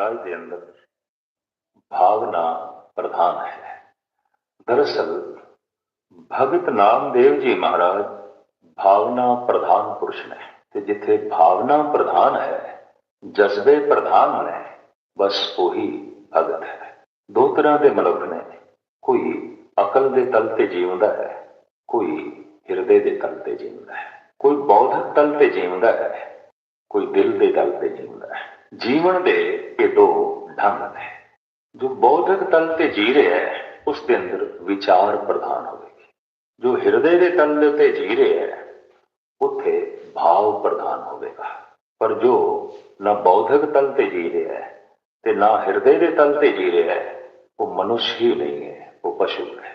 ਮਹਾਰਾਜ ਦੇ ਅੰਦਰ ਭਾਵਨਾ ਪ੍ਰਧਾਨ ਹੈ। ਦਰਅਸਲ ਭਗਤ ਨਾਮਦੇਵ ਜੀ ਮਹਾਰਾਜ ਭਾਵਨਾ ਪ੍ਰਧਾਨ ਪੁਰਸ਼ ਨੇ ਤੇ ਜਿੱਥੇ ਭਾਵਨਾ ਪ੍ਰਧਾਨ ਹੈ, ਜਜ਼ਬੇ ਪ੍ਰਧਾਨ ਨੇ, ਬਸ ਉਹੀ ਭਗਤ ਹੈ। ਦੋ ਤਰ੍ਹਾਂ ਦੇ ਮਨੁੱਖ ਨੇ। ਕੋਈ ਅਕਲ ਦੇ ਤਲ ਤੇ ਜੀਉਂਦਾ ਹੈ, ਕੋਈ ਹਿਰਦੇ ਦੇ ਤਲ ਤੇ ਜੀਉਂਦਾ ਹੈ, ਕੋਈ ਬੌਧਿਕ ਤਲ ਤੇ ਜੀਉਂਦਾ ਹੈ, ਕੋਈ ਦਿਲ ਦੇ ਤਲ ਤੇ ਜੀਉਂਦਾ ਹੈ। ਜੀਵਨ ਦੇ ਇਹ ਦੋ ਢੰਗ ਨੇ। ਜੋ ਬੌਧਿਕ ਤਲ ਤੇ ਜੀ ਰਿਹਾ ਹੈ, ਉਸ ਦੇ ਅੰਦਰ ਵਿਚਾਰ ਪ੍ਰਧਾਨ ਹੋਵੇਗੀ। ਜੋ ਹਿਰਦੇ ਦੇ ਤਲ ਦੇ ਉੱਤੇ ਜੀ ਰਿਹਾ ਹੈ, ਉੱਥੇ ਭਾਵ ਪ੍ਰਧਾਨ ਹੋਵੇਗਾ। ਪਰ ਜੋ ਨਾ ਬੌਧਿਕ ਤਲ ਤੇ ਜੀ ਰਿਹਾ ਹੈ ਤੇ ਨਾ ਹਿਰਦੇ ਦੇ ਤਲ ਤੇ ਜੀ ਰਿਹਾ ਹੈ, ਉਹ ਮਨੁੱਖ ਹੀ ਨਹੀਂ ਹੈ, ਉਹ ਪਸ਼ੂ ਹੈ।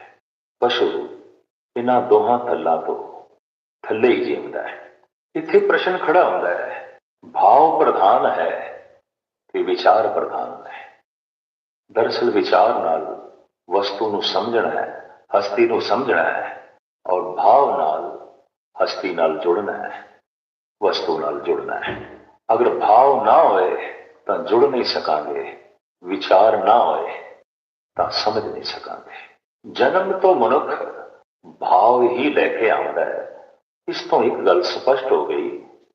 ਪਸ਼ੂ ਇਹਨਾਂ ਦੋਹਾਂ ਥੱਲਾਂ ਤੋਂ ਥੱਲੇ ਹੀ ਜੀਵਦਾ ਹੈ। ਇੱਥੇ ਪ੍ਰਸ਼ਨ ਖੜਾ ਹੁੰਦਾ ਹੈ, ਭਾਵ ਪ੍ਰਧਾਨ ਹੈ ਇਹ ਵਿਚਾਰ ਪ੍ਰਧਾਨ ਹੈ। ਦਰਸਲ ਵਿਚਾਰ ਨਾਲ ਵਸਤੂ ਨੂੰ ਸਮਝਣਾ ਹੈ, ਹਸਤੀ ਨੂੰ ਸਮਝਣਾ ਹੈ ਔਰ ਭਾਵ ਨਾਲ ਹਸਤੀ ਨਾਲ ਜੁੜਨਾ ਹੈ, ਵਸਤੂ ਨਾਲ ਜੁੜਨਾ ਹੈ। ਅਗਰ ਭਾਵ ਨਾ ਹੋਏ ਤਾਂ ਜੁੜ ਨਹੀਂ ਸਕਾਂਗੇ, ਵਿਚਾਰ ਨਾ ਹੋਏ ਤਾਂ ਸਮਝ ਨਹੀਂ ਸਕਾਂਗੇ। ਜਨਮ ਤੋਂ ਮਨੁੱਖ ਭਾਵ ਹੀ ਲੈ ਕੇ ਆਉਂਦਾ ਹੈ। ਇਸ ਤੋਂ ਇੱਕ ਗੱਲ ਸਪਸ਼ਟ ਹੋ ਗਈ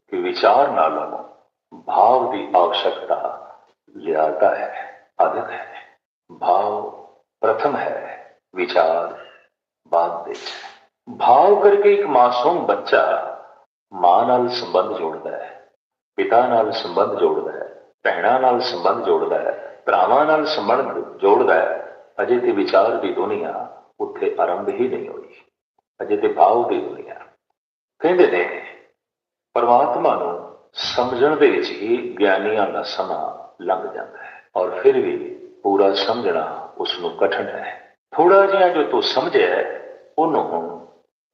ਕਿ ਵਿਚਾਰ ਨਾਲੋਂ ਭਾਵ ਦੀ ਆਵਸ਼ਕਤਾ ਜ਼ਿਆਦਾ ਹੈ ਅਧਿਕ ਹੈ ਭਾਵ ਪ੍ਰਥਮ ਹੈ ਵਿਚਾਰ ਬਾਅਦ ਵਿੱਚ ਭਾਵ ਕਰਕੇ ਇੱਕ ਮਾਸੂਮ ਬੱਚਾ ਮਾਂ ਨਾਲ ਸੰਬੰਧ ਜੋੜਦਾ ਹੈ ਪਿਤਾ ਨਾਲ ਸੰਬੰਧ ਜੋੜਦਾ ਹੈ ਭੈਣਾਂ ਨਾਲ ਸੰਬੰਧ ਜੋੜਦਾ ਹੈ ਭਰਾਵਾਂ ਨਾਲ ਸੰਬੰਧ ਜੋੜਦਾ ਹੈ ਅਜੇ ਤੇ ਵਿਚਾਰ ਦੀ ਦੁਨੀਆ ਉੱਥੇ ਆਰੰਭ ਹੀ ਨਹੀਂ ਹੋਈ ਅਜੇ ਤੇ ਭਾਵ ਦੀ ਦੁਨੀਆ ਕਹਿੰਦੇ ਨੇ ਪਰਮਾਤਮਾ ਨੂੰ ਸਮਝਣ ਦੇ ਵਿੱਚ ਹੀ ਗਿਆਨੀਆਂ ਦਾ ਸਮਾਂ ਲੰਘ ਜਾਂਦਾ ਹੈ। ਔਰ ਫਿਰ ਵੀ ਪੂਰਾ ਸਮਝਣਾ ਉਸ ਨੂੰ ਕਠਿਨ ਹੈ। ਥੋੜਾ ਜਿਹਾ ਜੋ ਤੂੰ ਸਮਝਿਆ ਉਹਨੂੰ ਹੁਣ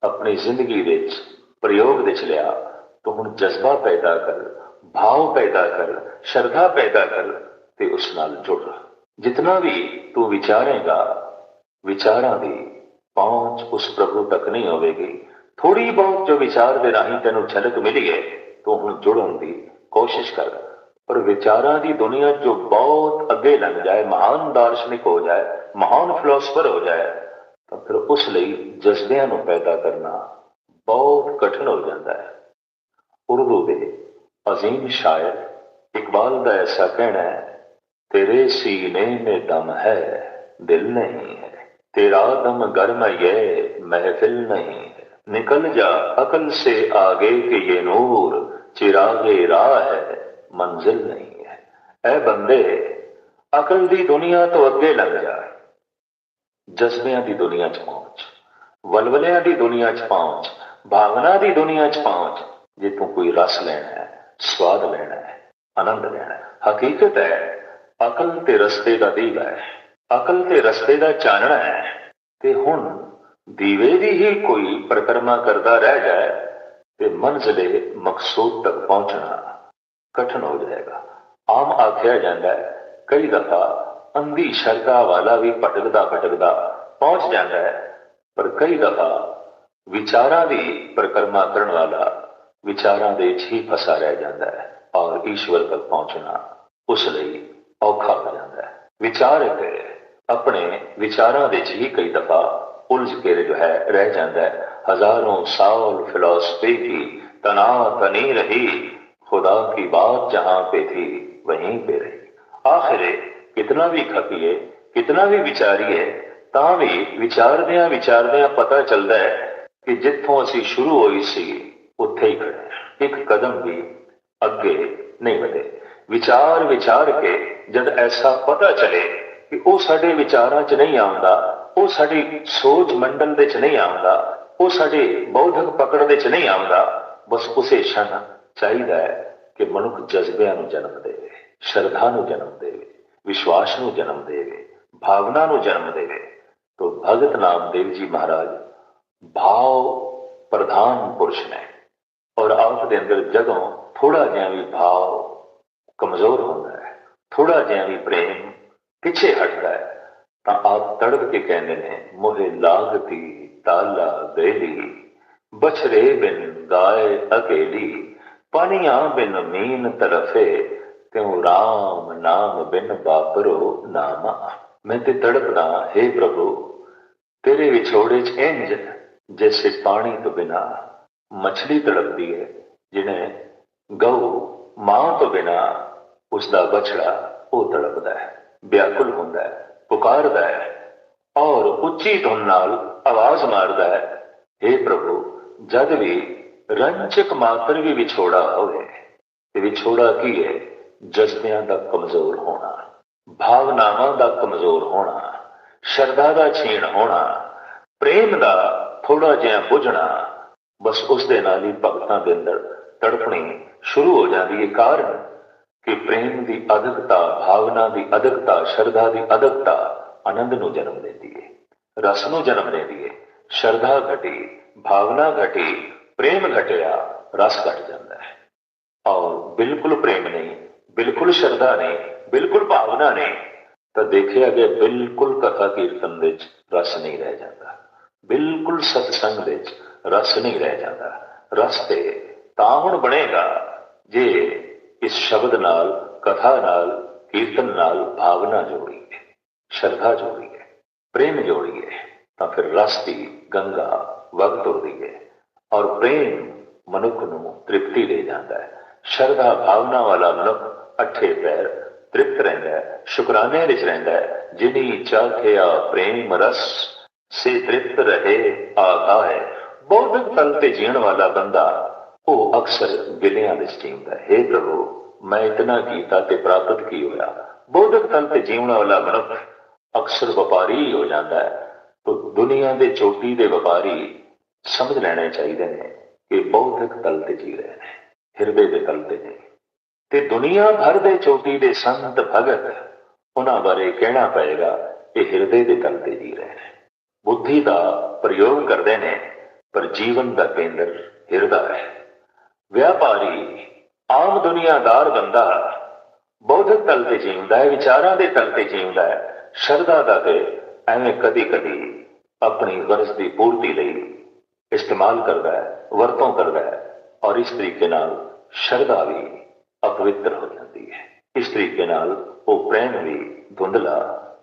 ਆਪਣੀ ਜ਼ਿੰਦਗੀ ਵਿੱਚ ਪ੍ਰਯੋਗ ਵਿੱਚ ਲਿਆ। ਤੂੰ ਹੁਣ ਜਜ਼ਬਾ ਪੈਦਾ ਕਰ, ਭਾਵ ਪੈਦਾ ਕਰ, ਸ਼ਰਧਾ ਪੈਦਾ ਕਰ ਤੇ ਉਸ ਨਾਲ ਜੁੜ ਜਿਤਨਾ ਵੀ ਤੂੰ ਵਿਚਾਰੇਗਾ, ਵਿਚਾਰਾਂ ਦੀ ਪਹੁੰਚ ਉਸ ਪ੍ਰਭੂ ਤੱਕ ਨਹੀਂ ਹੋਵੇਗੀ। ਥੋੜੀ ਬਹੁਤ ਜੋ ਵਿਚਾਰ ਦੇ ਰਾਹੀਂ ਤੈਨੂੰ ਝਲਕ ਮਿਲੀ ਹੈ, ਤੂੰ ਹੁਣ ਜੁੜਨ ਦੀ ਕੋਸ਼ਿਸ਼ ਕਰ। ਪਰ ਵਿਚਾਰਾਂ ਦੀ ਦੁਨੀਆ ਜੋ ਬਹੁਤ ਅੱਗੇ ਲੰਘ ਜਾਏ, ਮਹਾਨ ਦਾਰਸ਼ਨਿਕ ਹੋ ਜਾਏ, ਮਹਾਨ ਫਿਲਾਸਫਰ ਹੋ ਜਾਏ, ਤਾਂ ਫਿਰ ਉਸ ਲਈ ਜਜ਼ਬਿਆਂ ਨੂੰ ਪੈਦਾ ਕਰਨਾ ਬਹੁਤ ਕਠਿਨ ਹੋ ਜਾਂਦਾ ਹੈ। ਉਰਦੂ ਦੇ عظیم ਸ਼ਾਇਰ ਇਕਬਾਲ ਦਾ ਐਸਾ ਕਹਿਣਾ ਹੈ, ਤੇਰੇ ਸੀਨੇ ਮੇ ਦਮ ਹੈ, ਦਿਲ ਨਹੀਂ ਹੈ। ਤੇਰਾ ਦਮ ਗਰਮ ਹੈ, ਮਹਿਫਿਲ ਨਹੀਂ ਹੈ। ਨਿਕਲ ਜਾ ਅਕਲ ਸੇ ਆਗੇ ਕਿ ਇਹ ਨੂਰ, ਚਿਰਾਗੇ ਰਾਹ ਹੈ। ਮੰਜ਼ਿਲ ਨਹੀਂ ਹੈ। ਐ ਬੰਦੇ ਅਕਲ ਦੀ ਦੁਨੀਆ ਤੋਂ ਅੱਗੇ ਲੱਗ ਜਾ ਜਜ਼ਬਿਆਂ ਦੀ ਦੁਨੀਆ 'ਚ ਪਹੁੰਚ, ਵਲਵਲਿਆਂ ਦੀ ਦੁਨੀਆ 'ਚ ਪਹੁੰਚ ਭਾਵਨਾ ਦੀ ਦੁਨੀਆ 'ਚ ਪਹੁੰਚ ਜੇ ਤੂੰ ਕੋਈ ਰਸ ਲੈਣਾ ਹੈ, ਸਵਾਦ ਲੈਣਾ ਹੈ, ਆਨੰਦ ਲੈਣਾ ਹੈ। ਹਕੀਕਤ ਹੈ, ਅਕਲ ਤੇ ਰਸਤੇ ਦਾ ਦੀਵਾ ਹੈ। ਅਕਲ ਤੇ ਰਸਤੇ ਦਾ ਚਾਨਣਾ ਹੈ। ਤੇ ਹੁਣ ਦੀਵੇ ਦੀ ਹੀ ਕੋਈ ਪ੍ਰਕਰਮਾ ਕਰਦਾ ਰਹਿ ਜਾਏ ਤੇ ਮੰਜ਼ਲੇ ਮਕਸੂਦ ਤੱਕ ਪਹੁੰਚਣਾ ਕਠਨ ਹੋ ਜਾਏਗਾ। ਆਮ ਆਖਿਆ ਜਾਂਦਾ ਹੈ, ਕਈ ਦਫਾ ਅੰਧੀ ਸ਼ਰਧਾ ਵਾਲਾ ਵੀ ਭਟਕਦਾ ਭਟਕਦਾ ਪਹੁੰਚ ਜਾਂਦਾ ਹੈ, ਪਰ ਕਈ ਦਫਾ ਵਿਚਾਰਾਂ ਦੀ ਪ੍ਰਕਰਮਾ ਕਰਨ ਵਾਲਾ ਵਿਚਾਰਾਂ ਦੇ ਛੀ ਫਸਾ ਰਹਿ ਜਾਂਦਾ ਹੈ ਔਰ ਈਸ਼ਵਰ ਤੱਕ ਪਹੁੰਚਣਾ ਉਸ ਲਈ ਔਖਾ ਹੋ ਜਾਂਦਾ ਹੈ। ਵਿਚਾਰਕ ਆਪਣੇ ਵਿਚਾਰਾਂ ਦੇ ਜੀ ਕਈ ਦਫਾ ਉਲਝ ਕੇ ਜੋ ਹੈ, ਰਹਿ ਜਾਂਦਾ ਹੈ। ਹਜ਼ਾਰਾਂ ਸਾਲ ਫਿਲਾਸਫੀ ਦੀ ਤਨਾਅ ਤਨੀ ਰਹੀ खुदा की बात जहां पे थी वहीं पे रही ਆਖਿਰੇ ਕਿਤਨਾ ਵੀ ਖਪੀਏ ਕਿਤਨਾ ਵੀ ਵਿਚਾਰੀਏ ਤਾਂ ਵੀ ਵਿਚਾਰਦਿਆਂ ਵਿਚਾਰਦਿਆਂ ਪਤਾ ਚੱਲਦਾ ਹੈ ਕਿ ਜਿੱਥੋਂ ਅਸੀਂ ਸ਼ੁਰੂ ਹੋਈ ਸੀ ਉੱਥੇ ਹੀ ਖੜੇ ਹਾਂ। ਇੱਕ ਕਦਮ ਵੀ ਅੱਗੇ ਨਹੀਂ ਵਧੇ ਵਿਚਾਰ ਵਿਚਾਰ ਕੇ ਜਦ ਐਸਾ ਪਤਾ ਚਲੇ ਕਿ ਉਹ ਸਾਡੇ ਵਿਚਾਰਾਂ 'ਚ ਨਹੀਂ ਆਉਂਦਾ ਉਹ ਸਾਡੀ ਸੋਚ ਮੰਡਲ ਦੇ 'ਚ ਨਹੀਂ ਆਉਂਦਾ ਉਹ ਸਾਡੇ ਬੌਧਿਕ ਪਕੜ ਦੇ 'ਚ ਨਹੀਂ ਆਉਂਦਾ ਬਸ ਉਸੇ ਛਣ ਚਾਹੀਦਾ ਹੈ ਕਿ ਮਨੁੱਖ ਜਜ਼ਬਿਆਂ ਨੂੰ ਜਨਮ ਦੇਵੇ, ਸ਼ਰਧਾ ਨੂੰ ਜਨਮ ਦੇਵੇ, ਵਿਸ਼ਵਾਸ ਨੂੰ ਜਨਮ ਦੇਵੇ, ਭਾਵਨਾ ਨੂੰ ਜਨਮ ਦੇਵੇ। ਤੋ ਭਗਤ ਨਾਮਦੇਵ ਜੀ ਮਹਾਰਾਜ, ਭਾਵ ਪ੍ਰਧਾਨ ਪੁਰਸ਼ ਨੇ। ਔਰ ਆਪ ਦੇ ਅੰਦਰ ਜਦੋਂ ਥੋੜਾ ਜਿਹਾ ਵੀ ਭਾਵ ਕਮਜ਼ੋਰ ਹੁੰਦਾ ਹੈ ਥੋੜਾ ਜਿਹਾ ਵੀ ਪ੍ਰੇਮ ਪਿੱਛੇ ਹਟਦਾ ਹੈ, ਤਾਂ ਆਪ ਤੜਪ ਕੇ ਕਹਿੰਦੇ ਨੇ, ਮੋਹੇ ਲਾਗਤੀ ਤਾਲਾ ਦੇਲੀ ਬਛਰੇ ਬਿਨ ਗਾਏ ਅਕੇਲੀ। ਪਾਣੀਆਂ ਬਿਨ ਮੀਨ ਤਰਫੇ ਤਿਉ ਰਾਮ ਨਾਮ ਬਿਨ ਬਾਪਰੋ ਨਾਮਾ। ਮੈਂ ਤੇ ਤੜਪਦਾ हे ਪ੍ਰਭੂ, ਤੇਰੇ ਵਿਛੋੜੇ ਚ ਇੰਜ ਜੈਸੇ ਪਾਣੀ ਤੋਂ ਬਿਨਾ ਮਛਲੀ ਤੜਪਦੀ ਹੈ ਜਿਹਨੇ ਗਊ ਮਾਂ ਤੋਂ ਬਿਨਾ ਉਸ ਦਾ ਬਛੜਾ ਉਹ ਤੜਪਦਾ ਹੈ, ਵਿਆਕੁਲ ਹੁੰਦਾ ਹੈ, ਪੁਕਾਰਦਾ ਹੈ ਔਰ ਉੱਚੀ ਧੁਨ ਨਾਲ ਆਵਾਜ਼ ਮਾਰਦਾ ਹੈ हे ਪ੍ਰਭੂ, ਜਦ ਵੀ ਰੰਚਕ ਮਾਤਰ ਵੀ ਵਿਛੋੜਾ ਹੋਵੇ, ਤੇ ਵਿਛੋੜਾ ਕੀ ਹੈ? ਜਜ਼ਬਿਆਂ ਦਾ ਕਮਜ਼ੋਰ ਹੋਣਾ, ਭਾਵਨਾਵਾਂ ਦਾ ਕਮਜ਼ੋਰ ਹੋਣਾ, ਸ਼ਰਧਾ ਦਾ ਛੀਣ ਹੋਣਾ, ਪ੍ਰੇਮ ਦਾ ਥੋੜਾ ਜਿਹਾ ਬੁਝਣਾ, ਬਸ ਉਸ ਦੇ ਨਾਲ ਹੀ ਭਗਤਾਂ ਦੇ ਅੰਦਰ ਤੜਪਣੀ ਸ਼ੁਰੂ ਹੋ ਜਾਂਦੀ ਹੈ। ਕਾਰਨ ਕਿ ਪ੍ਰੇਮ ਦੀ ਅਧਿਕਤਾ ਭਾਵਨਾ ਦੀ ਅਧਿਕਤਾ ਸ਼ਰਧਾ ਦੀ ਅਧਿਕਤਾ ਆਨੰਦ ਨੂੰ ਜਨਮ ਦਿੰਦੀ ਹੈ, ਰਸ ਨੂੰ ਜਨਮ ਦਿੰਦੀ ਹੈ। ਸ਼ਰਧਾ ਘਟੀ, ਭਾਵਨਾ ਘਟੀ ਪ੍ਰੇਮ ਘਟਿਆ, ਰਸ ਘਟ ਜਾਂਦਾ ਹੈ। ਔਰ ਬਿਲਕੁਲ ਪ੍ਰੇਮ ਨਹੀਂ, ਬਿਲਕੁਲ ਸ਼ਰਧਾ ਨਹੀਂ, ਬਿਲਕੁਲ ਭਾਵਨਾ ਨਹੀਂ, ਤਾਂ ਦੇਖਿਆ ਕਿ ਬਿਲਕੁਲ ਕਥਾ ਕੀਰਤਨ ਦੇ ਵਿੱਚ ਰਸ ਨਹੀਂ ਰਹਿ ਜਾਂਦਾ। ਬਿਲਕੁਲ ਸਤਸੰਗ ਦੇ ਵਿੱਚ ਰਸ ਨਹੀਂ ਰਹਿ ਜਾਂਦਾ। ਰਸ ਤੇ ਤਾਂ ਹੁਣ ਬਣੇਗਾ ਜੇ ਇਸ ਸ਼ਬਦ ਨਾਲ, ਕਥਾ ਨਾਲ, ਕੀਰਤਨ ਨਾਲ ਭਾਵਨਾ ਜੋੜੀਏ ਸ਼ਰਧਾ ਜੋੜੀਏ ਪ੍ਰੇਮ ਜੋੜੀਏ ਤਾਂ ਫਿਰ ਰਸ ਦੀ ਗੰਗਾ ਵਗ ਤੁਰਦੀ ਹੈ। ਔਰ ਪ੍ਰੇਮ ਮਨੁੱਖ ਨੂੰ ਤ੍ਰਿਪਤੀ ਦੇ ਜਾਂਦਾ ਹੈ। ਸ਼ਰਧਾ ਭਾਵਨਾ ਵਾਲਾ ਮਨੁੱਖ ਅੱਠੇ ਪੈਰ ਤ੍ਰਿਪਤ ਰਹਿੰਦਾ ਹੈ, ਸ਼ੁਕਰਾਨੇ ਵਿੱਚ ਰਹਿੰਦਾ ਹੈ। ਜਿਨੀ ਚਾਖਿਆ ਪ੍ਰੇਮ ਰਸ, ਸੇ ਤ੍ਰਿਪਤ ਰਹੇ ਆਗਾਏ ਬੌਧਿਕ ਤਲ ਤੇ ਜੀਣ ਵਾਲਾ ਬੰਦਾ ਉਹ ਅਕਸਰ ਗਿਲਿਆਂ ਵਿੱਚ ਜੀਉਂਦਾ ਹੈ। हे ਪ੍ਰਭੂ, ਮੈਂ ਇਤਨਾ ਕੀਤਾ ਤੇ ਪ੍ਰਾਪਤ ਕੀ ਹੋਇਆ? ਬੌਧਿਕ ਤਲ ਤੇ ਜੀਵਣ ਵਾਲਾ ਮਨੁੱਖ ਅਕਸਰ ਵਪਾਰੀ ਹੋ ਜਾਂਦਾ ਹੈ। ਤੋ ਦੁਨੀਆ ਦੇ ਚੋਟੀ ਦੇ ਵਪਾਰੀ ਸਮਝ ਲੈਣੇ ਚਾਹੀਦੇ ਨੇ ਕਿ ਬੌਧਿਕ ਤਲ ਤੇ ਜੀ ਰਹੇ ਨੇ, ਹਿਰਦੇ ਦੇ ਤਲ ਤੇ ਨਹੀਂ ਤੇ ਦੁਨੀਆ ਭਰ ਦੇ ਚੋਟੀ ਦੇ ਸੰਤ ਭਗਤ, ਉਹਨਾਂ ਬਾਰੇ ਕਹਿਣਾ ਪਏਗਾ ਇਹ ਹਿਰਦੇ ਦੇ ਤਲ ਤੇ ਜੀ ਰਹੇ ਨੇ। ਬੁੱਧੀ ਦਾ ਪ੍ਰਯੋਗ ਕਰਦੇ ਨੇ, ਪਰ ਜੀਵਨ ਦਾ ਕੇਂਦਰ ਹਿਰਦਾ ਹੈ। ਵਿਆਪਾਰੀ, ਆਮ ਦੁਨੀਆਦਾਰ ਬੰਦਾ ਬੌਧਿਕ ਤਲ ਤੇ ਜੀਉਂਦਾ ਹੈ, ਵਿਚਾਰਾਂ ਦੇ ਤਲ ਤੇ ਜੀਉਂਦਾ ਹੈ, ਸ਼ਰਧਾ ਦਾ ਤੇ ਐਵੇਂ ਕਦੀ ਕਦੀ ਆਪਣੀ ਗਰਜ਼ ਦੀ ਪੂਰਤੀ ਲਈ ਇਸਤੇਮਾਲ ਕਰਦਾ ਹੈ, ਵਰਤੋਂ ਕਰਦਾ ਹੈ ਔਰ ਇਸ ਤਰੀਕੇ ਨਾਲ ਸ਼ਰਧਾ ਵੀ ਅਪਵਿੱਤਰ ਹੋ ਜਾਂਦੀ ਹੈ। ਇਸ ਤਰੀਕੇ ਨਾਲ ਉਹ ਪ੍ਰੇਮ ਵੀ ਧੁੰਦਲਾ